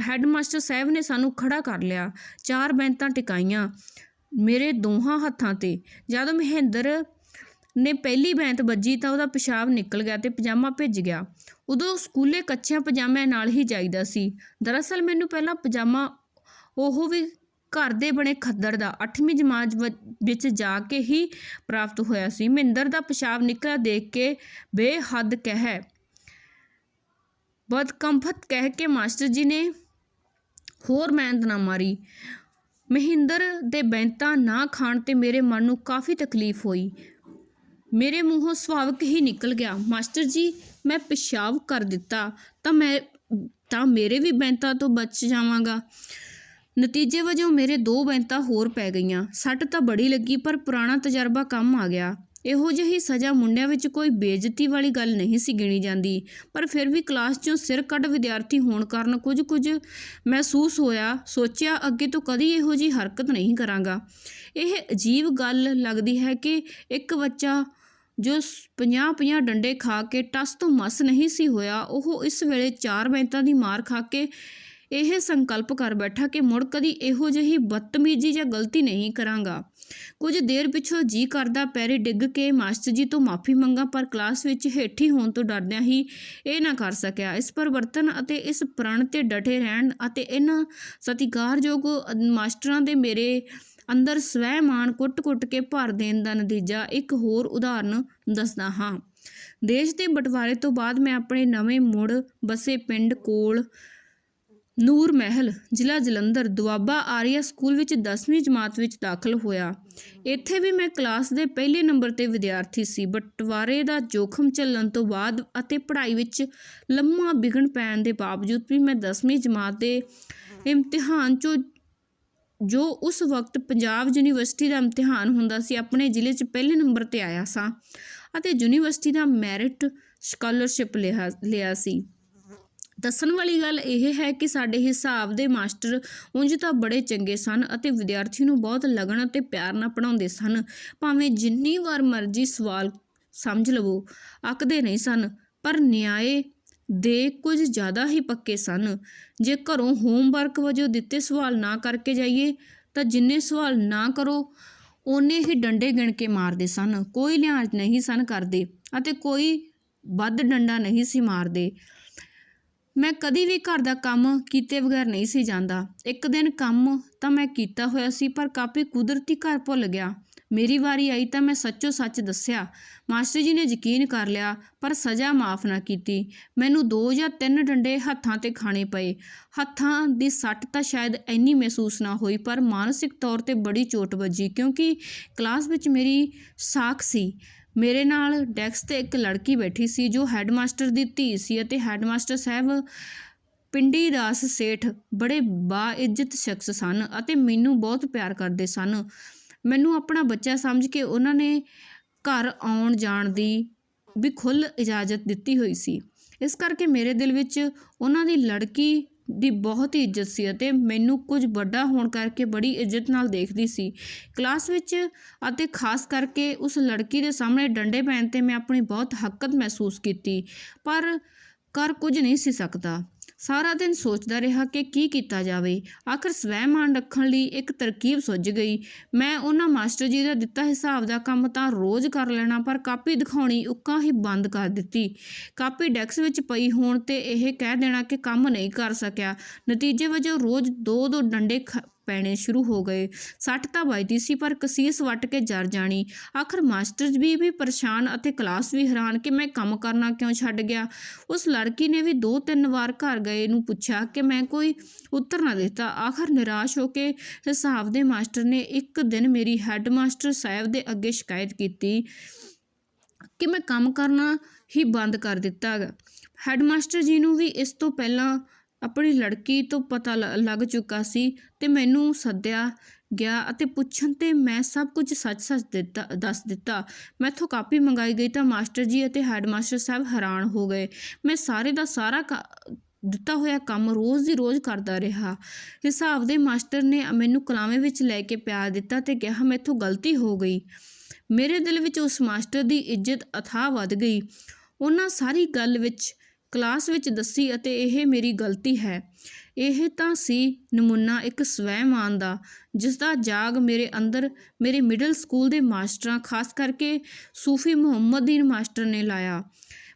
ਹੈਡਮਾਸਟਰ ਸਾਹਿਬ ਨੇ ਸਾਨੂੰ ਖੜਾ ਕਰ ਲਿਆ। ਚਾਰ ਬੈਂਤਾਂ ਟਿਕਾਈਆਂ ਮੇਰੇ ਦੋਹਾਂ ਹੱਥਾਂ ਤੇ। ਜਦੋਂ ਮਹਿੰਦਰ ਨੇ ਪਹਿਲੀ ਬੈਂਤ ਵੱਜੀ ਤਾਂ ਉਹਦਾ ਪਿਸ਼ਾਬ ਨਿਕਲ ਗਿਆ ਤੇ ਪਜਾਮਾ ਭਿੱਜ ਗਿਆ। ਉਦੋਂ ਸਕੂਲੇ ਕੱਚਿਆਂ ਪਜਾਮਿਆਂ ਨਾਲ ਹੀ ਜਾਈਦਾ ਸੀ। ਦਰਅਸਲ ਮੈਨੂੰ ਪਹਿਲਾਂ ਪਜਾਮਾ ਉਹ ਵੀ ਘਰ ਦੇ ਬਣੇ ਖੱਦਰ ਦਾ 8ਵੀਂ ਜਮਾਤ ਵ- ਵਿੱਚ ਜਾ ਕੇ ਹੀ ਪ੍ਰਾਪਤ ਹੋਇਆ ਸੀ। ਮਹਿੰਦਰ ਦਾ ਪਿਸ਼ਾਬ ਨਿਕਲਿਆ ਦੇਖ ਕੇ ਬੇਹੱਦ ਕਹਿ ਬਦਕੰਫਤ ਕਹਿ ਕੇ ਮਾਸਟਰ ਜੀ ਨੇ ਹੋਰ ਮਿਹਨਤ ਨਾ ਮਾਰੀ। ਮਹਿੰਦਰ ਦੇ ਬੈਂਤਾਂ ਨਾ ਖਾਣ ਤੇ ਮੇਰੇ ਮਨ ਨੂੰ ਕਾਫੀ ਤਕਲੀਫ ਹੋਈ। ਮੇਰੇ ਮੂੰਹੋਂ ਸੁਭਾਵਕ ਹੀ ਨਿਕਲ ਗਿਆ। ਮਾਸਟਰ ਜੀ, ਮੈਂ ਪਿਸ਼ਾਬ ਕਰ ਦਿੱਤਾ ਤਾਂ ਮੈਂ, ਤਾਂ ਮੇਰੇ ਵੀ ਬੈਂਤਾਂ ਤੋਂ ਬਚ ਜਾਵਾਂਗਾ। ਨਤੀਜੇ ਵਜੋਂ ਮੇਰੇ ਦੋ ਬੈਂਤਾਂ ਹੋਰ ਪੈ ਗਈਆਂ। ਸੱਟ ਤਾਂ ਬੜੀ ਲੱਗੀ, ਪਰ ਪੁਰਾਣਾ ਤਜਰਬਾ ਕੰਮ ਆ ਗਿਆ। ਇਹੋ ਜਿਹੀ ਸਜ਼ਾ ਮੁੰਡਿਆਂ ਵਿੱਚ ਕੋਈ ਬੇਇੱਜ਼ਤੀ ਵਾਲੀ ਗੱਲ ਨਹੀਂ ਸੀ ਗਿਣੀ ਜਾਂਦੀ। ਪਰ ਫਿਰ ਵੀ ਕਲਾਸ 'ਚੋਂ ਸਿਰ ਕੱਢ ਵਿਦਿਆਰਥੀ ਹੋਣ ਕਾਰਨ ਕੁਝ ਕੁਝ ਮਹਿਸੂਸ ਹੋਇਆ, ਸੋਚਿਆ, ਅੱਗੇ ਤੋਂ ਕਦੀ ਇਹੋ ਜਿਹੀ ਹਰਕਤ ਨਹੀਂ ਕਰਾਂਗਾ। ਇਹ ਅਜੀਬ ਗੱਲ ਲੱਗਦੀ ਹੈ ਕਿ ਇੱਕ ਬੱਚਾ ਜੋ 50-50 ਡੰਡੇ ਖਾ ਕੇ ਟਸ ਤੋਂ ਮਸ ਨਹੀਂ ਸੀ ਹੋਇਆ, ਉਹ ਇਸ ਵੇਲੇ ਚਾਰ ਬੈਂਤਾਂ ਦੀ ਮਾਰ ਖਾ ਕੇ ਇਹ ਸੰਕਲਪ ਕਰ ਬੈਠਾ ਕਿ ਮੁੜ ਕਦੀ ਇਹੋ ਜਿਹੀ ਬਦਤਮੀਜ਼ੀ ਜਾਂ ਗਲਤੀ ਨਹੀਂ ਕਰਾਂਗਾ। ਕੁਝ ਦੇਰ ਪਿਛੋਂ ਜੀ ਕਰਦਾ ਪੈਰੇ ਡਿੱਗ ਕੇ ਮਾਸਟਰ ਜੀ ਤੋਂ ਮਾਫੀ ਮੰਗਾ, ਪਰ ਕਲਾਸ ਵਿੱਚ ਹੇਠੀ ਹੋਣ ਤੋਂ ਡਰਦਿਆਂ ਹੀ ਇਹ ਨਾ ਕਰ ਸਕਿਆ। ਇਸ ਪਰਿਵਰਤਨ ਅਤੇ ਇਸ ਪ੍ਰਣ ਤੇ ਡਟੇ ਰਹਿਣ ਅਤੇ ਇਹਨਾਂ ਸਤਿਕਾਰਯੋਗ ਮਾਸਟਰਾਂ ਦੇ ਮੇਰੇ ਅੰਦਰ ਸਵੈ ਮਾਣ ਕੁੱਟ-ਕੁੱਟ ਕੇ ਭਰ ਦੇਣ ਦਾ ਨਤੀਜਾ ਇੱਕ ਹੋਰ ਉਦਾਹਰਨ ਦੱਸਦਾ ਹਾਂ। ਦੇਸ਼ ਦੇ ਬਟਵਾਰੇ ਤੋਂ ਬਾਅਦ ਮੈਂ ਆਪਣੇ ਨਵੇਂ ਮੁੜ ਬਸੇ ਪਿੰਡ ਕੋਲ ਨੂਰ ਮਹਿਲ, ਜ਼ਿਲ੍ਹਾ ਜਲੰਧਰ, ਦੁਆਬਾ ਆਰੀਆ ਸਕੂਲ ਵਿੱਚ 10ਵੀਂ ਜਮਾਤ ਵਿੱਚ ਦਾਖਲ ਹੋਇਆ। ਇੱਥੇ ਵੀ ਮੈਂ ਕਲਾਸ ਦੇ ਪਹਿਲੇ ਨੰਬਰ ਤੇ ਵਿਦਿਆਰਥੀ ਸੀ। ਬਟਵਾਰੇ ਦਾ ਜੋਖਮ ਝੱਲਣ ਤੋਂ ਬਾਅਦ ਅਤੇ ਪੜ੍ਹਾਈ ਵਿੱਚ ਲੰਮਾ ਵਿਗਣ ਪੈਣ ਦੇ ਬਾਵਜੂਦ ਵੀ ਮੈਂ 10ਵੀਂ ਜਮਾਤ ਦੇ ਇਮਤਿਹਾਨ 'ਚੋਂ ਜੋ ਉਸ ਵਕਤ ਪੰਜਾਬ ਯੂਨੀਵਰਸਿਟੀ ਦਾ ਇਮਤਿਹਾਨ ਹੁੰਦਾ ਸੀ, ਆਪਣੇ ਜ਼ਿਲ੍ਹੇ 'ਚ ਪਹਿਲੇ ਨੰਬਰ ਤੇ ਆਇਆ ਸਾਂ ਅਤੇ ਯੂਨੀਵਰਸਿਟੀ ਦਾ ਮੈਰਿਟ ਸਕਾਲਰਸ਼ਿਪ ਲਿਆ ਲਿਆ ਸੀ। ਦੱਸਣ ਵਾਲੀ ਗੱਲ ਇਹ ਹੈ ਕਿ ਸਾਡੇ ਹਿਸਾਬ ਦੇ ਮਾਸਟਰ ਉਂਝ ਤਾਂ ਬੜੇ ਚੰਗੇ ਸਨ ਅਤੇ ਵਿਦਿਆਰਥੀ ਨੂੰ ਬਹੁਤ ਲਗਨ ਅਤੇ ਪਿਆਰ ਨਾਲ ਪੜ੍ਹਾਉਂਦੇ ਸਨ। ਭਾਵੇਂ ਜਿੰਨੀ ਵਾਰ ਮਰਜ਼ੀ ਸਵਾਲ ਸਮਝ ਲਵੋ ਅੱਕਦੇ ਨਹੀਂ ਸਨ, ਪਰ ਨਿਆਏ ਦੇ ਕੁਝ ਜ਼ਿਆਦਾ ਹੀ ਪੱਕੇ ਸਨ। ਜੇ ਘਰੋਂ ਹੋਮਵਰਕ ਵਜੋਂ ਦਿੱਤੇ ਸਵਾਲ ਨਾ ਕਰਕੇ ਜਾਈਏ, ਤਾਂ ਜਿੰਨੇ ਸਵਾਲ ਨਾ ਕਰੋ, ਓਨੇ ਹੀ ਡੰਡੇ ਗਿਣ ਕੇ ਮਾਰਦੇ ਸਨ। ਕੋਈ ਲਿਹਾਜ਼ ਨਹੀਂ ਸਨ ਕਰਦੇ ਅਤੇ ਕੋਈ ਵੱਧ ਡੰਡਾ ਨਹੀਂ ਸੀ ਮਾਰਦੇ। ਮੈਂ ਕਦੀ ਵੀ ਘਰ ਦਾ ਕੰਮ ਕੀਤੇ ਬਗੈਰ ਨਹੀਂ ਸੀ ਜਾਂਦਾ। ਇੱਕ ਦਿਨ ਕੰਮ ਤਾਂ ਮੈਂ ਕੀਤਾ ਹੋਇਆ ਸੀ, ਪਰ ਕਾਪੀ ਕੁਦਰਤੀ ਘਰ ਭੁੱਲ ਗਿਆ। ਮੇਰੀ ਵਾਰੀ ਆਈ ਤਾਂ ਮੈਂ ਸੱਚੋ ਸੱਚ ਦੱਸਿਆ। ਮਾਸਟਰ ਜੀ ਨੇ ਯਕੀਨ ਕਰ ਲਿਆ, ਪਰ ਸਜ਼ਾ ਮਾਫ ਨਾ ਕੀਤੀ। ਮੈਨੂੰ ਦੋ ਜਾਂ ਤਿੰਨ ਡੰਡੇ ਹੱਥਾਂ ਤੇ ਖਾਣੇ ਪਏ। ਹੱਥਾਂ ਦੀ ਸੱਟ ਤਾਂ ਸ਼ਾਇਦ ਇੰਨੀ ਮਹਿਸੂਸ ਨਾ ਹੋਈ, ਪਰ ਮਾਨਸਿਕ ਤੌਰ ਤੇ ਬੜੀ ਚੋਟ ਵੱਜੀ, ਕਿਉਂਕਿ ਕਲਾਸ ਵਿੱਚ ਮੇਰੀ ਸਾਖ ਸੀ। ਮੇਰੇ ਨਾਲ ਡੈਸਕ ਤੇ ਇੱਕ ਲੜਕੀ ਬੈਠੀ ਸੀ ਜੋ ਹੈਡਮਾਸਟਰ ਦੀ ਧੀ ਸੀ ਅਤੇ ਹੈਡਮਾਸਟਰ ਸਾਹਿਬ ਪਿੰਡੀ ਦਾਸ ਸੇਠ ਬੜੇ ਬਾਇੱਜ਼ਤ ਸ਼ਖਸ ਸਨ ਅਤੇ ਮੈਨੂੰ ਬਹੁਤ ਪਿਆਰ ਕਰਦੇ ਸਨ। ਮੈਨੂੰ ਆਪਣਾ ਬੱਚਾ ਸਮਝ ਕੇ ਉਹਨਾਂ ਨੇ ਘਰ ਆਉਣ ਜਾਣ ਦੀ ਵੀ ਖੁੱਲ੍ਹ ਇਜਾਜ਼ਤ ਦਿੱਤੀ ਹੋਈ ਸੀ। ਇਸ ਕਰਕੇ ਮੇਰੇ ਦਿਲ ਵਿੱਚ ਉਹਨਾਂ ਦੀ ਲੜਕੀ ਦੀ ਬਹੁਤ ਹੀ ਇੱਜ਼ਤ ਸੀ ਅਤੇ ਮੈਨੂੰ ਕੁਝ ਵੱਡਾ ਹੋਣ ਕਰਕੇ ਬੜੀ ਇੱਜ਼ਤ ਨਾਲ ਦੇਖਦੀ ਸੀ। ਕਲਾਸ ਵਿੱਚ ਅਤੇ ਖਾਸ ਕਰਕੇ ਉਸ ਲੜਕੀ ਦੇ ਸਾਹਮਣੇ ਡੰਡੇ ਪੈਣ ਤੇ ਮੈਂ ਆਪਣੀ ਬਹੁਤ ਹੱਕਤ ਮਹਿਸੂਸ ਕੀਤੀ, ਪਰ ਕਰ ਕੁਝ ਨਹੀਂ ਸੀ ਸਕਦਾ। ਸਾਰਾ ਦਿਨ ਸੋਚਦਾ ਰਿਹਾ ਕਿ ਕੀ ਕੀਤਾ ਜਾਵੇ। ਆਖਰ ਸਵੈਮਾਨ ਰੱਖਣ ਲਈ ਇੱਕ ਤਰਕੀਬ ਸੁੱਝ ਗਈ। ਮੈਂ ਉਹਨਾਂ ਮਾਸਟਰ ਜੀ ਦਾ ਦਿੱਤਾ ਹਿਸਾਬ ਦਾ ਕੰਮ ਤਾਂ ਰੋਜ਼ ਕਰ ਲੈਣਾ, ਪਰ ਕਾਪੀ ਦਿਖਾਉਣੀ ਉੱਕਾਂ ਹੀ ਬੰਦ ਕਰ ਦਿੱਤੀ। ਕਾਪੀ ਡੈਕਸ ਵਿੱਚ ਪਈ ਹੋਣ ਤੇ ਇਹ ਕਹਿ ਦੇਣਾ ਕਿ ਕੰਮ ਨਹੀਂ ਕਰ ਸਕਿਆ। ਨਤੀਜੇ ਵਜੋਂ ਰੋਜ਼ ਦੋ ਦੋ ਡੰਡੇ ਖ- ਪੈਣੇ ਸ਼ੁਰੂ ਹੋ ਗਏ। ਸੱਟ ਤਾਂ ਵੱਜਦੀ ਸੀ, ਪਰ ਕਸੀਸ ਵੱਟ ਕੇ ਜਰ ਜਾਣੀ। ਆਖਰ ਮਾਸਟਰ ਵੀ ਵੀ ਪਰੇਸ਼ਾਨ ਅਤੇ ਕਲਾਸ ਵੀ ਹੈਰਾਨ ਕਿ ਮੈਂ ਕੰਮ ਕਰਨਾ ਕਿਉਂ ਛੱਡ ਗਿਆ। ਉਸ ਲੜਕੀ ਨੇ ਵੀ ਦੋ ਤਿੰਨ ਵਾਰ ਘਰ ਗਏ ਨੂੰ ਪੁੱਛਿਆ ਕਿ ਮੈਂ ਕੋਈ ਉੱਤਰ ਨਾ ਦਿੱਤਾ। ਆਖਰ ਨਿਰਾਸ਼ ਹੋ ਕੇ ਹਿਸਾਬ ਦੇ ਮਾਸਟਰ ਨੇ ਇੱਕ ਦਿਨ ਮੇਰੀ ਹੈੱਡ ਮਾਸਟਰ ਸਾਹਿਬ ਦੇ ਅੱਗੇ ਸ਼ਿਕਾਇਤ ਕੀਤੀ ਕਿ ਮੈਂ ਕੰਮ ਕਰਨਾ ਹੀ ਬੰਦ ਕਰ ਦਿੱਤਾ। ਗਾ ਹੈੱਡ ਮਾਸਟਰ ਜੀ ਨੂੰ ਵੀ ਇਸ ਤੋਂ ਪਹਿਲਾਂ ਆਪਣੀ ਲੜਕੀ ਤੋਂ ਪਤਾ ਲ- ਲੱਗ ਚੁੱਕਾ ਸੀ ਤੇ ਮੈਨੂੰ ਸੱਦਿਆ ਗਿਆ ਅਤੇ ਪੁੱਛਣ ਤੇ ਮੈਂ ਸਭ ਕੁਝ ਸੱਚ-ਸੱਚ ਦਿੱਤਾ, ਦੱਸ ਦਿੱਤਾ। ਮੈਥੋਂ ਕਾਪੀ ਮੰਗਾਈ ਗਈ ਤਾਂ ਮਾਸਟਰ ਜੀ ਅਤੇ ਹੈੱਡ ਮਾਸਟਰ ਸਾਹਿਬ ਹੈਰਾਨ ਹੋ ਗਏ। ਮੈਂ ਸਾਰੇ ਦਾ ਸਾਰਾ ਕ- ਦਿੱਤਾ ਹੋਇਆ ਕੰਮ ਰੋਜ਼ ਦੀ ਰੋਜ਼ ਕਰਦਾ ਰਿਹਾ। ਹਿਸਾਬ ਦੇ ਮਾਸਟਰ ਨੇ ਮੈਨੂੰ ਕਲਾਵੇਂ ਵਿੱਚ ਲੈ ਕੇ ਪਿਆਰ ਦਿੱਤਾ ਤੇ ਕਿਹਾ, ਮੈਥੋਂ ਗਲਤੀ ਹੋ ਗਈ। ਮੇਰੇ ਦਿਲ ਵਿੱਚ ਉਸ ਮਾਸਟਰ ਦੀ ਇੱਜ਼ਤ ਅਥਾਹ ਵੱਧ ਗਈ। ਉਹਨਾਂ ਸਾਰੀ ਗੱਲ ਵਿੱਚ ਕਲਾਸ ਵਿੱਚ ਦੱਸੀ ਅਤੇ ਇਹ ਮੇਰੀ ਗਲਤੀ ਹੈ। ਇਹ ਤਾਂ ਸੀ ਨਮੂਨਾ ਇੱਕ ਸਵੈਮਾਨ ਦਾ, ਜਿਸ ਦਾ ਜਾਗ ਮੇਰੇ ਅੰਦਰ, ਮੇਰੇ ਮਿਡਲ ਸਕੂਲ ਦੇ ਮਾਸਟਰਾਂ, ਖਾਸ ਕਰਕੇ ਸੂਫੀ ਮੁਹੰਮਦੀਨ ਮਾਸਟਰ ਨੇ ਲਾਇਆ।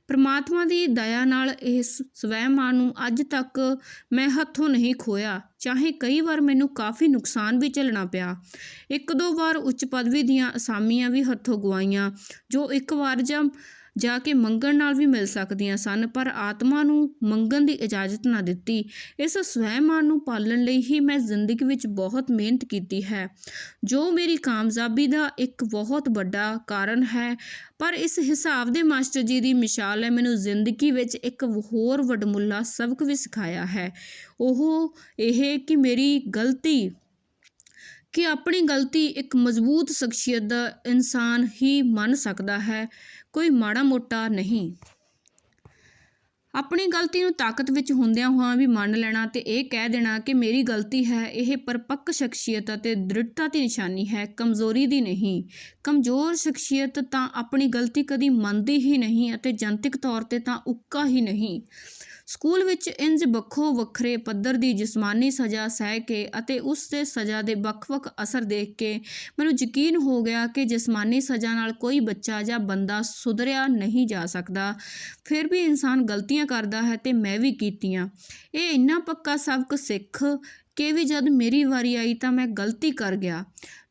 ਪਰਮਾਤਮਾ ਦੀ ਦਇਆ ਨਾਲ ਇਸ ਸਵੈਮਾਨ ਨੂੰ ਅੱਜ ਤੱਕ ਮੈਂ ਹੱਥੋਂ ਨਹੀਂ ਖੋਇਆ ਚਾਹੇ ਕਈ ਵਾਰ ਮੈਨੂੰ ਕਾਫੀ ਨੁਕਸਾਨ ਵੀ ਝੱਲਣਾ ਪਿਆ। ਇੱਕ ਦੋ ਵਾਰ ਉੱਚ ਪਦਵੀ ਦੀਆਂ ਅਸਾਮੀਆਂ ਵੀ ਹੱਥੋਂ ਗਵਾਈਆਂ ਜੋ ਇੱਕ ਵਾਰ ਜਾਂ ਜਾ ਕੇ ਮੰਗਣ ਨਾਲ ਵੀ ਮਿਲ ਸਕਦੀਆਂ ਸਨ, ਪਰ ਆਤਮਾ ਨੂੰ ਮੰਗਣ ਦੀ ਇਜਾਜ਼ਤ ਨਾ ਦਿੱਤੀ। ਇਸ ਸਵੈਮਾਨ ਨੂੰ ਪਾਲਣ ਲਈ ਹੀ ਮੈਂ ਜ਼ਿੰਦਗੀ ਵਿੱਚ ਬਹੁਤ ਮਿਹਨਤ ਕੀਤੀ ਹੈ। ਜੋ ਮੇਰੀ ਕਾਮਯਾਬੀ ਦਾ ਇੱਕ ਬਹੁਤ ਵੱਡਾ ਕਾਰਨ ਹੈ, ਪਰ ਇਸ ਹਿਸਾਬ ਦੇ ਮਾਸਟਰ ਜੀ ਦੀ ਮਿਸਾਲ ਨੇ ਮੈਨੂੰ ਜ਼ਿੰਦਗੀ ਵਿੱਚ ਇੱਕ ਹੋਰ ਵਡਮੁੱਲਾ ਸਬਕ ਵੀ ਸਿਖਾਇਆ ਹੈ। ਉਹ ਇਹ ਕਿ ਮੇਰੀ ਗਲਤੀ, ਕਿ ਆਪਣੀ ਗਲਤੀ ਇੱਕ ਮਜ਼ਬੂਤ ਸ਼ਖਸੀਅਤ ਦਾ ਇਨਸਾਨ ਹੀ ਮੰਨ ਸਕਦਾ ਹੈ। ਕੋਈ ਮਾੜਾ ਮੋਟਾ ਨਹੀਂ। ਆਪਣੀ ਗਲਤੀ ਨੂੰ ਤਾਕਤ ਵਿੱਚ ਹੁੰਦਿਆਂ ਹੋਇਆਂ ਵੀ ਮੰਨ ਲੈਣਾ ਤੇ ਇਹ ਕਹਿ ਦੇਣਾ ਕਿ ਮੇਰੀ ਗਲਤੀ ਹੈ, ਇਹ ਪਰਪੱਕ ਸ਼ਖਸੀਅਤ ਅਤੇ ਦ੍ਰਿੜਤਾ ਦੀ ਨਿਸ਼ਾਨੀ ਹੈ, ਕਮਜ਼ੋਰੀ ਦੀ ਨਹੀਂ। ਕਮਜ਼ੋਰ ਸ਼ਖਸੀਅਤ ਤਾਂ ਆਪਣੀ ਗਲਤੀ ਕਦੀ ਮੰਨਦੀ ਹੀ ਨਹੀਂ ਅਤੇ ਜਨਤਕ ਤੌਰ ਤੇ ਤਾਂ ਉੱਕਾ ਹੀ ਨਹੀਂ। ਸਕੂਲ ਵਿੱਚ ਇੰਜ ਵੱਖੋ ਵੱਖਰੇ ਪੱਧਰ ਦੀ ਜਿਸਮਾਨੀ ਸਜ਼ਾ ਸਹਿ ਕੇ ਅਤੇ ਉਸ ਦੇ ਸਜ਼ਾ ਦੇ ਵੱਖ-ਵੱਖ ਅਸਰ ਦੇਖ ਕੇ ਮੈਨੂੰ ਯਕੀਨ ਹੋ ਗਿਆ ਕਿ ਜਿਸਮਾਨੀ ਸਜ਼ਾ ਨਾਲ ਕੋਈ ਬੱਚਾ ਜਾਂ ਬੰਦਾ ਸੁਧਰਿਆ ਨਹੀਂ ਜਾ ਸਕਦਾ। ਫਿਰ ਵੀ ਇਨਸਾਨ ਗਲਤੀਆਂ ਕਰਦਾ ਹੈ ਤੇ ਮੈਂ ਵੀ ਕੀਤੀਆਂ। ਇਹ ਇੰਨਾ ਪੱਕਾ ਸਬਕ ਸਿੱਖ ਕਿ ਵੀ ਜਦ ਮੇਰੀ ਵਾਰੀ ਆਈ ਤਾਂ ਮੈਂ ਗਲਤੀ ਕਰ ਗਿਆ।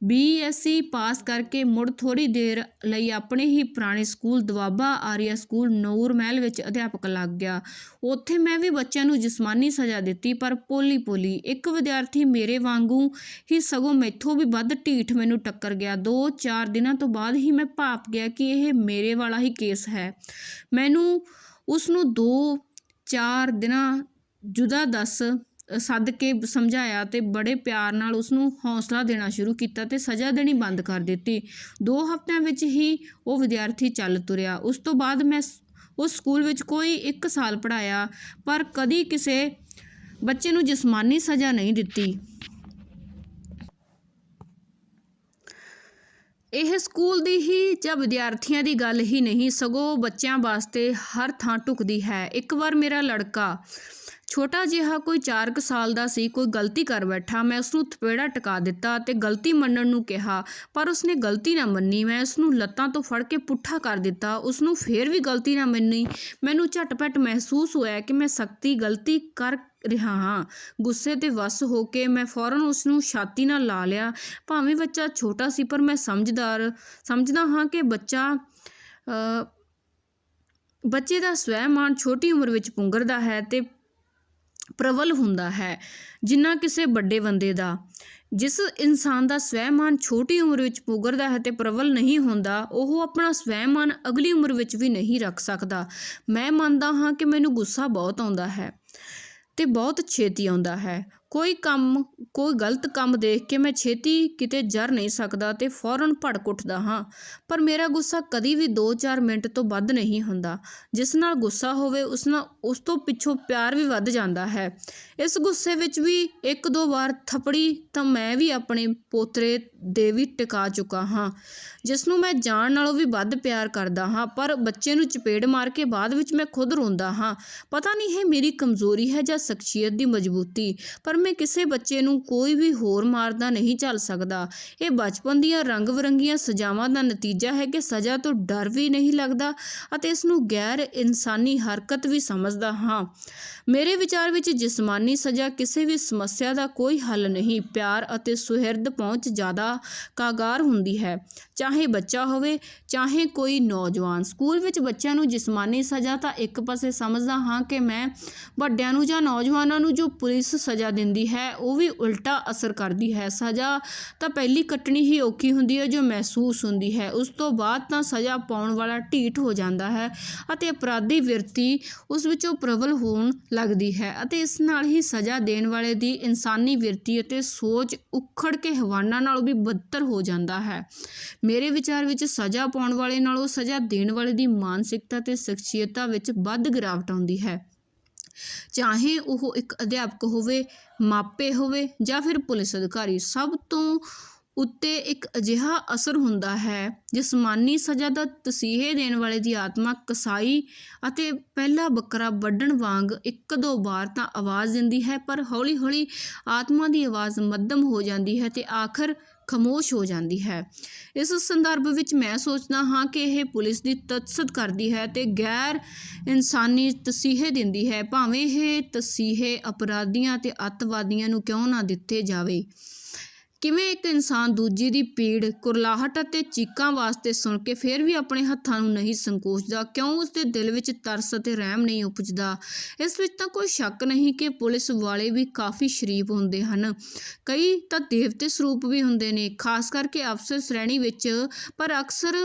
ਬੀਐਸਸੀ ਪਾਸ ਕਰਕੇ ਮੁੜ ਥੋੜੀ ਦੇਰ ਲਈ ਆਪਣੇ ਹੀ ਪੁਰਾਣੇ ਸਕੂਲ ਦਵਾਬਾ ਆਰੀਆ ਸਕੂਲ ਨੂਰ ਮਹਿਲ ਵਿੱਚ ਅਧਿਆਪਕ ਲੱਗ ਗਿਆ। ਉੱਥੇ ਮੈਂ ਵੀ ਬੱਚਿਆਂ ਨੂੰ ਜਿਸਮਾਨੀ ਸਜ਼ਾ ਦਿੱਤੀ, ਪਰ ਪੋਲੀ ਪੋਲੀ ਇੱਕ ਵਿਦਿਆਰਥੀ ਮੇਰੇ ਵਾਂਗੂ ਹੀ ਸਗੋਂ ਮੈਥੋਂ ਵੀ ਵੱਧ ਢੀਠ ਮੈਨੂੰ ਟੱਕਰ ਗਿਆ। 2-4 ਦਿਨਾਂ ਤੋਂ ਬਾਅਦ ਹੀ ਮੈਂ ਭਾਪ ਗਿਆ ਕਿ ਇਹ ਮੇਰੇ ਵਾਲਾ ਹੀ ਕੇਸ ਹੈ। ਮੈਨੂੰ ਉਸ ਨੂੰ 2-4 ਦਿਨਾਂ ਜੁਦਾ ਦੱਸ ਸੱਦ ਕੇ ਸਮਝਾਇਆ ਤੇ ਬੜੇ ਪਿਆਰ ਨਾਲ ਉਸ ਨੂੰ ਹੌਸਲਾ ਦੇਣਾ ਸ਼ੁਰੂ ਕੀਤਾ ਤੇ ਸਜ਼ਾ ਦੇਣੀ ਬੰਦ ਕਰ ਦਿੱਤੀ। ਦੋ ਹਫ਼ਤਿਆਂ ਵਿੱਚ ਹੀ ਉਹ ਵਿਦਿਆਰਥੀ ਚੱਲ ਤੁਰਿਆ। ਉਸ ਤੋਂ ਬਾਅਦ ਮੈਂ ਉਸ ਸਕੂਲ ਵਿੱਚ ਕੋਈ ਇੱਕ ਸਾਲ ਪੜਾਇਆ ਪਰ ਕਦੀ ਕਿਸੇ ਬੱਚੇ ਨੂੰ ਜਿਸਮਾਨੀ ਸਜ਼ਾ ਨਹੀਂ ਦਿੱਤੀ। ਇਹ ਸਕੂਲ ਦੀ ਹੀ ਜਾਂ ਵਿਦਿਆਰਥੀਆਂ ਦੀ ਗੱਲ ਹੀ ਨਹੀਂ, ਸਗੋਂ ਬੱਚਿਆਂ ਵਾਸਤੇ ਹਰ ਥਾਂ ਢੁਕਦੀ ਹੈ। ਇੱਕ ਵਾਰ ਮੇਰਾ ਲੜਕਾ ਛੋਟਾ ਜਿਹਾ ਕੋਈ 4 ਕੁ ਸਾਲ ਦਾ ਸੀ, ਕੋਈ ਗਲਤੀ ਕਰ ਬੈਠਾ। ਮੈਂ ਉਸ ਨੂੰ ਥਪੇੜਾ ਟਕਾ ਦਿੱਤਾ ਤੇ ਗਲਤੀ ਮੰਨਣ ਨੂੰ ਕਿਹਾ, ਪਰ ਉਸਨੇ ਗਲਤੀ ਨਾ ਮੰਨੀ। ਮੈਂ ਉਸ ਨੂੰ ਲੱਤਾਂ ਤੋਂ ਫੜ ਕੇ ਪੁੱਠਾ ਕਰ ਦਿੱਤਾ। ਉਸ ਨੂੰ ਫੇਰ ਵੀ ਗਲਤੀ ਨਾ ਮੰਨੀ। ਮੈਨੂੰ ਝਟਪਟ ਮਹਿਸੂਸ ਹੋਇਆ ਕਿ ਮੈਂ ਸਖਤੀ ਗਲਤੀ ਕਰ ਰਿਹਾ ਹਾਂ। ਗੁੱਸੇ ਤੇ ਵਸ ਹੋ ਕੇ ਮੈਂ ਫੌਰਨ ਉਸ ਨੂੰ ਛਾਤੀ ਨਾਲ ਲਾ ਲਿਆ। ਭਾਵੇਂ ਬੱਚਾ ਛੋਟਾ ਸੀ, ਪਰ ਮੈਂ ਸਮਝਦਾਰ, ਸਮਝਦਾ ਹਾਂ ਕਿ ਬੱਚਾ ਬੱਚੇ ਦਾ ਸਵੈਮਾਨ ਛੋਟੀ ਉਮਰ ਵਿੱਚ ਪੁੰਗਰਦਾ ਹੈ ਤੇ ਪ੍ਰਬਲ ਹੁੰਦਾ ਹੈ, ਜਿੰਨਾ ਕਿਸੇ ਵੱਡੇ ਬੰਦੇ ਦਾ। ਜਿਸ ਇਨਸਾਨ ਦਾ ਸਵੈਮਾਨ ਛੋਟੀ ਉਮਰ ਵਿੱਚ ਪੁਗਰਦਾ ਹੈ ਤੇ ਪ੍ਰਬਲ ਨਹੀਂ ਹੁੰਦਾ, ਉਹ ਆਪਣਾ ਸਵੈਮਾਨ ਅਗਲੀ ਉਮਰ ਵਿੱਚ ਵੀ ਨਹੀਂ ਰੱਖ ਸਕਦਾ। ਮੈਂ ਮੰਨਦਾ ਹਾਂ ਕਿ ਮੈਨੂੰ ਗੁੱਸਾ ਬਹੁਤ ਆਉਂਦਾ ਹੈ ਤੇ ਬਹੁਤ ਛੇਤੀ ਆਉਂਦਾ ਹੈ। ਕੋਈ ਕੰਮ, ਕੋਈ ਗਲਤ ਕੰਮ ਦੇਖ ਕੇ ਮੈਂ ਛੇਤੀ ਕਿਤੇ ਜਰ ਨਹੀਂ ਸਕਦਾ ਤੇ ਫੌਰਨ ਭੜਕ ਉੱਠਦਾ ਹਾਂ। ਪਰ ਮੇਰਾ ਗੁੱਸਾ ਕਦੀ ਵੀ 2-4 ਮਿੰਟ ਤੋਂ ਵੱਧ ਨਹੀਂ ਹੁੰਦਾ। ਜਿਸ ਨਾਲ ਗੁੱਸਾ ਹੋਵੇ, ਉਸ ਨਾਲ, ਉਸ ਤੋਂ ਪਿੱਛੋਂ ਪਿਆਰ ਵੀ ਵੱਧ ਜਾਂਦਾ ਹੈ। ਇਸ ਗੁੱਸੇ ਵਿੱਚ ਵੀ ਇੱਕ ਦੋ ਵਾਰ ਥਪੜੀ ਤਾਂ ਮੈਂ ਵੀ ਆਪਣੇ ਪੋਤਰੇ ਦੇ ਵੀ ਟਿਕਾ ਚੁੱਕਾ ਹਾਂ, ਜਿਸ ਨੂੰ ਮੈਂ ਜਾਣ ਨਾਲੋਂ ਵੀ ਵੱਧ ਪਿਆਰ ਕਰਦਾ ਹਾਂ। ਪਰ ਬੱਚੇ ਨੂੰ ਚਪੇੜ ਮਾਰ ਕੇ ਬਾਅਦ ਵਿੱਚ ਮੈਂ ਖੁਦ ਰੋਂਦਾ ਹਾਂ। ਪਤਾ ਨਹੀਂ ਇਹ ਮੇਰੀ ਕਮਜ਼ੋਰੀ ਹੈ ਜਾਂ ਸ਼ਖਸੀਅਤ ਦੀ ਮਜ਼ਬੂਤੀ, ਪਰ ਪਰ ਮੈਂ ਕਿਸੇ ਬੱਚੇ ਨੂੰ ਕੋਈ ਵੀ ਹੋਰ ਮਾਰਦਾ ਨਹੀਂ ਚੱਲ ਸਕਦਾ। ਇਹ ਬਚਪਨ ਦੀਆਂ ਰੰਗ ਬਰੰਗੀਆਂ ਸਜ਼ਾਵਾਂ ਦਾ ਨਤੀਜਾ ਹੈ ਕਿ ਸਜ਼ਾ ਤੋਂ ਡਰ ਵੀ ਨਹੀਂ ਲੱਗਦਾ ਅਤੇ ਇਸ ਨੂੰ ਗੈਰ ਇਨਸਾਨੀ ਹਰਕਤ ਵੀ ਸਮਝਦਾ ਹਾਂ। ਮੇਰੇ ਵਿਚਾਰ ਵਿੱਚ ਜਿਸਮਾਨੀ ਸਜ਼ਾ ਕਿਸੇ ਵੀ ਸਮੱਸਿਆ ਦਾ ਕੋਈ ਹੱਲ ਨਹੀਂ, ਪਿਆਰ ਅਤੇ ਸੁਹਿਰਦ ਪਹੁੰਚ ਜ਼ਿਆਦਾ ਕਾਗਾਰ ਹੁੰਦੀ ਹੈ। ਚਾਹੇ ਬੱਚਾ ਹੋਵੇ, ਚਾਹੇ ਕੋਈ ਨੌਜਵਾਨ। ਸਕੂਲ ਵਿੱਚ ਬੱਚਿਆਂ ਨੂੰ ਜਿਸਮਾਨੀ ਸਜ਼ਾ ਤਾਂ ਇੱਕ ਪਾਸੇ ਸਮਝਦਾ ਹਾਂ ਕਿ ਮੈਂ ਵੱਡਿਆਂ ਨੂੰ ਜਾਂ ਨੌਜਵਾਨਾਂ ਨੂੰ ਜੋ ਪੁਲਿਸ ਸਜ਼ਾ ਦਿੰਦੀ ਹੈ, ਉਹ ਵੀ ਉਲਟਾ ਅਸਰ ਕਰਦੀ ਹੈ। ਸਜ਼ਾ ਤਾਂ ਪਹਿਲੀ ਕੱਟਣੀ ਹੀ ਔਖੀ ਹੁੰਦੀ ਹੈ ਜੋ ਮਹਿਸੂਸ ਹੁੰਦੀ ਹੈ। ਉਸ ਤੋਂ ਬਾਅਦ ਤਾਂ ਸਜ਼ਾ ਪਾਉਣ ਵਾਲਾ ਢੀਠ ਹੋ ਜਾਂਦਾ ਹੈ ਅਤੇ ਅਪਰਾਧੀ ਵਿਰਤੀ ਉਸ ਵਿੱਚੋਂ ਪ੍ਰਬਲ ਹੋਣ ਲੱਗਦੀ ਹੈ ਅਤੇ ਇਸ ਨਾਲ ਹੀ ਸਜ਼ਾ ਦੇਣ ਵਾਲੇ ਦੀ ਇਨਸਾਨੀ ਵਿਰਤੀ ਅਤੇ ਸੋਚ ਉਖੜ ਕੇ ਹਵਾਨਾ ਨਾਲੋਂ ਵੀ ਬਦਤਰ ਹੋ ਜਾਂਦਾ ਹੈ। ਮੇਰੇ ਵਿਚਾਰ ਵਿੱਚ ਸਜ਼ਾ ਪਾਉਣ ਵਾਲੇ ਨਾਲੋਂ ਸਜ਼ਾ ਦੇਣ ਵਾਲੇ ਦੀ ਮਾਨਸਿਕਤਾ ਤੇ ਸ਼ਖਸੀਅਤਾਂ ਵਿੱਚ ਵੱਧ ਗਿਰਾਵਟ ਆਉਂਦੀ ਹੈ। ਚਾਹੇ ਉਹ ਇੱਕ ਅਧਿਆਪਕ ਹੋਵੇ, ਮਾਪੇ ਹੋਵੇ ਜਾਂ ਫਿਰ ਪੁਲਿਸ ਅਧਿਕਾਰੀ, ਸਭ ਤੋਂ ਉੱਤੇ ਇੱਕ ਅਜਿਹਾ ਅਸਰ ਹੁੰਦਾ ਹੈ, ਜਿਸਮਾਨੀ ਸਜ਼ਾ ਦਾ ਤਸੀਹੇ ਦੇਣ ਵਾਲੇ ਦੀ ਆਤਮਾ ਕਸਾਈ ਅਤੇ ਪਹਿਲਾ ਬੱਕਰਾ ਵੱਢਣ ਵਾਂਗ ਇੱਕ ਦੋ ਵਾਰ ਤਾਂ ਆਵਾਜ਼ ਦਿੰਦੀ ਹੈ, ਪਰ ਹੌਲੀ-ਹੌਲੀ ਆਤਮਾ ਦੀ ਆਵਾਜ਼ ਮੱਧਮ ਹੋ ਜਾਂਦੀ ਹੈ ਤੇ ਆਖਰ ਖਮੋਸ਼ ਹੋ ਜਾਂਦੀ ਹੈ। ਇਸ ਸੰਦਰਭ ਵਿੱਚ ਮੈਂ ਸੋਚਦਾ ਹਾਂ ਕਿ ਇਹ ਪੁਲਿਸ ਦੀ ਤਸਦ ਕਰਦੀ ਹੈ ਤੇ ਗੈਰ ਇਨਸਾਨੀ ਤਸੀਹੇ ਦਿੰਦੀ ਹੈ, ਭਾਵੇਂ ਇਹ ਤਸੀਹੇ ਅਪਰਾਧੀਆਂ ਤੇ ਅੱਤਵਾਦੀਆਂ ਨੂੰ ਕਿਉਂ ਨਾ ਦਿੱਤੇ ਜਾਵੇ। ਕਿਵੇਂ ਇੱਕ ਇਨਸਾਨ ਦੂਜੀ ਦੀ ਪੀੜ ਕੁਰਲਾਹਟ ਅਤੇ ਚੀਕਾਂ ਵਾਸਤੇ ਸੁਣ ਕੇ ਫਿਰ ਵੀ ਆਪਣੇ ਹੱਥਾਂ ਨੂੰ ਨਹੀਂ ਸੰਕੋਚਦਾ? ਕਿਉਂ ਉਸ ਦੇ ਦਿਲ ਵਿੱਚ ਤਰਸ ਅਤੇ ਰਹਿਮ ਨਹੀਂ ਉਪਜਦਾ? ਇਸ ਵਿੱਚ ਤਾਂ ਕੋਈ ਸ਼ੱਕ ਨਹੀਂ ਕਿ ਪੁਲਿਸ ਵਾਲੇ ਵੀ ਕਾਫੀ ਸ਼ਰੀਫ ਹੁੰਦੇ ਹਨ। ਕਈ ਤਾਂ ਦੇਵਤੇ ਸਰੂਪ ਵੀ ਹੁੰਦੇ ਨੇ, ਖਾਸ ਕਰਕੇ ਅਫਸਰ ਸ਼੍ਰੇਣੀ ਵਿੱਚ, ਪਰ ਅਕਸਰ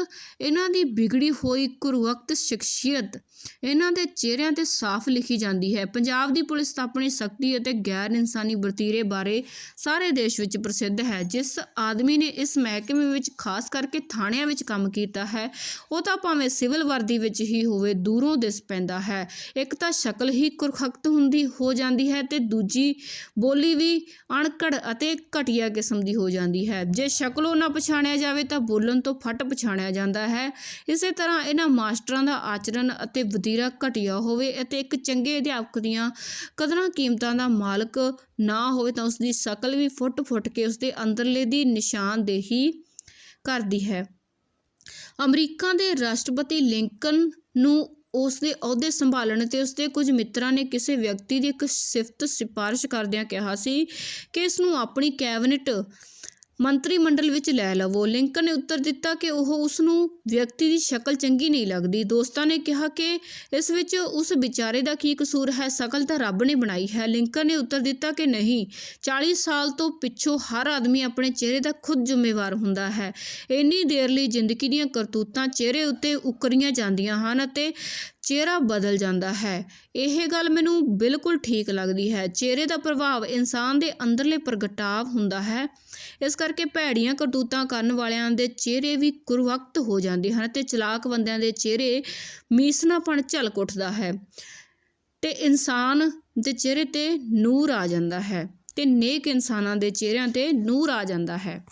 ਇਹਨਾਂ ਦੀ ਵਿਗੜੀ ਹੋਈ ਕੁਰਵਕਤ ਸ਼ਖਸੀਅਤ ਇਹਨਾਂ ਦੇ ਚਿਹਰਿਆਂ ਤੇ ਸਾਫ਼ ਲਿਖੀ ਜਾਂਦੀ ਹੈ। ਪੰਜਾਬ ਦੀ ਪੁਲਿਸ ਤਾਂ ਆਪਣੀ ਸਖਤੀ ਅਤੇ ਗੈਰ ਇਨਸਾਨੀ ਵਰਤੀਰੇ ਬਾਰੇ ਸਾਰੇ ਦੇਸ਼ ਵਿੱਚ ਪ੍ਰਸਿੱਧ ਹੈ ਹੈ, ਜਿਸ ਆਦਮੀ ਨੇ ਇਸ ਮਹਿਕਮੇ ਵਿੱਚ, ਖਾਸ ਕਰਕੇ ਥਾਣਿਆਂ ਵਿੱਚ ਕੰਮ ਕੀਤਾ ਹੈ, ਉਹ ਤਾਂ ਭਾਵੇਂ ਸਿਵਲ ਵਰਦੀ ਵਿੱਚ ਹੀ ਹੋਵੇ, ਦੂਰੋਂ ਦਿਸ ਪੈਂਦਾ ਹੈ। ਇੱਕ ਤਾਂ ਸ਼ਕਲ ਹੀ ਕੁਰਖਖਤ ਹੁੰਦੀ ਹੋ ਜਾਂਦੀ ਹੈ ਤੇ ਦੂਜੀ ਬੋਲੀ ਵੀ ਅਣਕੜ ਅਤੇ ਘਟੀਆ ਕਿਸਮ ਦੀ ਹੋ ਜਾਂਦੀ ਹੈ। ਜੇ ਸ਼ਕਲੋਂ ਨਾ ਪਛਾਣਿਆ ਜਾਵੇ ਤਾਂ ਬੋਲਣ ਤੋਂ ਫਟ ਪਛਾਣਿਆ ਜਾਂਦਾ ਹੈ। ਇਸੇ ਤਰ੍ਹਾਂ ਇਹਨਾਂ ਮਾਸਟਰਾਂ ਦਾ ਆਚਰਣ ਅਤੇ ਵਤੀਰਾ ਘਟੀਆ ਹੋਵੇ ਅਤੇ ਇੱਕ ਚੰਗੇ ਅਧਿਆਪਕ ਦੀਆਂ ਕਦਰਾਂ ਕੀਮਤਾਂ ਦਾ ਮਾਲਕ ਨਾ ਹੋਵੇ ਤਾਂ ਉਸ ਦੀ ਸ਼ਕਲ ਵੀ ਫੁੱਟ-ਫੁੱਟ ਕੇ ਉਸ ਦੇ ਅੰਦਰਲੇ ਦੀ ਨਿਸ਼ਾਨਦੇਹੀ ਕਰਦੀ ਹੈ। ਅਮਰੀਕਾ ਦੇ ਰਾਸ਼ਟਰਪਤੀ ਲਿੰਕਨ ਨੂੰ ਉਸ ਦੇ ਅਹੁਦੇ ਸੰਭਾਲਣ ਤੇ ਉਸ ਦੇ ਕੁਝ ਮਿੱਤਰਾਂ ਨੇ ਕਿਸੇ ਵਿਅਕਤੀ ਦੀ ਇੱਕ ਸਿਫਤ ਸਿਫਾਰਿਸ਼ ਕਰਦਿਆਂ ਕਿਹਾ ਸੀ ਕਿ ਇਸ ਨੂੰ ਆਪਣੀ ਕੈਬਨਿਟ ਮੰਤਰੀ ਮੰਡਲ ਵਿੱਚ ਲੈ ਲਵੋ। ਲਿੰਕਨ ਨੇ ਉੱਤਰ ਦਿੱਤਾ ਕਿ ਉਹ ਉਸ ਨੂੰ ਵਿਅਕਤੀ ਦੀ ਸ਼ਕਲ ਚੰਗੀ ਨਹੀਂ ਲੱਗਦੀ। ਦੋਸਤਾਂ ਨੇ ਕਿਹਾ ਕਿ ਇਸ ਵਿੱਚ ਉਸ ਵਿਚਾਰੇ ਦਾ ਕੀ ਕਸੂਰ ਹੈ, ਸ਼ਕਲ ਤਾਂ ਰੱਬ ਨੇ ਬਣਾਈ ਹੈ। ਲਿੰਕਨ ਨੇ ਉੱਤਰ ਦਿੱਤਾ ਕਿ ਨਹੀਂ 40 ਸਾਲ ਤੋਂ ਪਿੱਛੋਂ ਹਰ ਆਦਮੀ ਆਪਣੇ ਚਿਹਰੇ ਦਾ ਖੁਦ ਜ਼ਿੰਮੇਵਾਰ ਹੁੰਦਾ ਹੈ। ਇੰਨੀ ਦੇਰ ਲਈ ਜ਼ਿੰਦਗੀ ਦੀਆਂ ਕਰਤੂਤਾਂ ਚਿਹਰੇ ਉੱਤੇ ਉਕਰੀਆਂ ਜਾਂਦੀਆਂ ਹਨ ਅਤੇ ਚਿਹਰਾ ਬਦਲ ਜਾਂਦਾ ਹੈ। ਇਹ ਗੱਲ ਮੈਨੂੰ ਬਿਲਕੁਲ ਠੀਕ ਲੱਗਦੀ ਹੈ। ਚਿਹਰੇ ਦਾ ਪ੍ਰਭਾਵ ਇਨਸਾਨ ਦੇ ਅੰਦਰਲੇ ਪ੍ਰਗਟਾਵ ਹੁੰਦਾ ਹੈ। ਇਸ ਕਰਕੇ ਭੈੜੀਆਂ ਕਰਤੂਤਾਂ ਕਰਨ ਵਾਲਿਆਂ ਦੇ ਚਿਹਰੇ ਵੀ ਕੁਰਵਕਤ ਹੋ ਜਾਂਦੇ ਹਨ ਤੇ ਚਲਾਕ ਬੰਦਿਆਂ ਦੇ ਚਿਹਰੇ ਮੀਸਨਾਪਣ ਝਲਕ ਉੱਠਦਾ ਹੈ ਤੇ ਇਨਸਾਨ ਦੇ ਚਿਹਰੇ ਤੇ ਨੂਰ ਆ ਜਾਂਦਾ ਹੈ ਤੇ ਨੇਕ ਇਨਸਾਨਾਂ ਦੇ ਚਿਹਰਿਆਂ ਤੇ ਨੂਰ ਆ ਜਾਂਦਾ ਹੈ।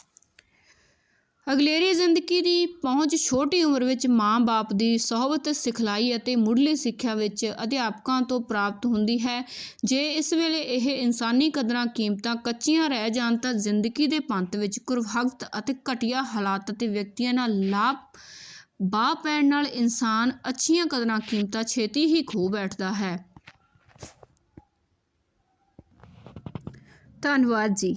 ਅਗਲੇਰੀ ਜ਼ਿੰਦਗੀ ਦੀ ਪਹੁੰਚ ਛੋਟੀ ਉਮਰ ਵਿੱਚ ਮਾਂ-ਬਾਪ ਦੀ ਸਹਬਤ ਸਿਖਲਾਈ ਅਤੇ ਮੁੱਢਲੀ ਸਿੱਖਿਆ ਵਿੱਚ ਅਧਿਆਪਕਾਂ ਤੋਂ ਪ੍ਰਾਪਤ ਹੁੰਦੀ ਹੈ। ਜੇ ਇਸ ਵੇਲੇ ਇਹ ਇਨਸਾਨੀ ਕਦਰਾਂ ਕੀਮਤਾਂ ਕੱਚੀਆਂ ਰਹਿ ਜਾਣ ਤਾਂ ਜ਼ਿੰਦਗੀ ਦੇ ਪੰਤ ਵਿੱਚ ਕੁਰਵਹਗਤ ਅਤੇ ਘਟੀਆ ਹਾਲਾਤ ਅਤੇ ਵਿਅਕਤੀਆਂ ਨਾਲ ਲਾਭ ਬਾਹ ਪੈਣ ਨਾਲ ਇਨਸਾਨ ਅੱਛੀਆਂ ਕਦਰਾਂ ਕੀਮਤਾਂ ਛੇਤੀ ਹੀ ਖੋ ਬੈਠਦਾ ਹੈ। ਧੰਨਵਾਦ ਜੀ।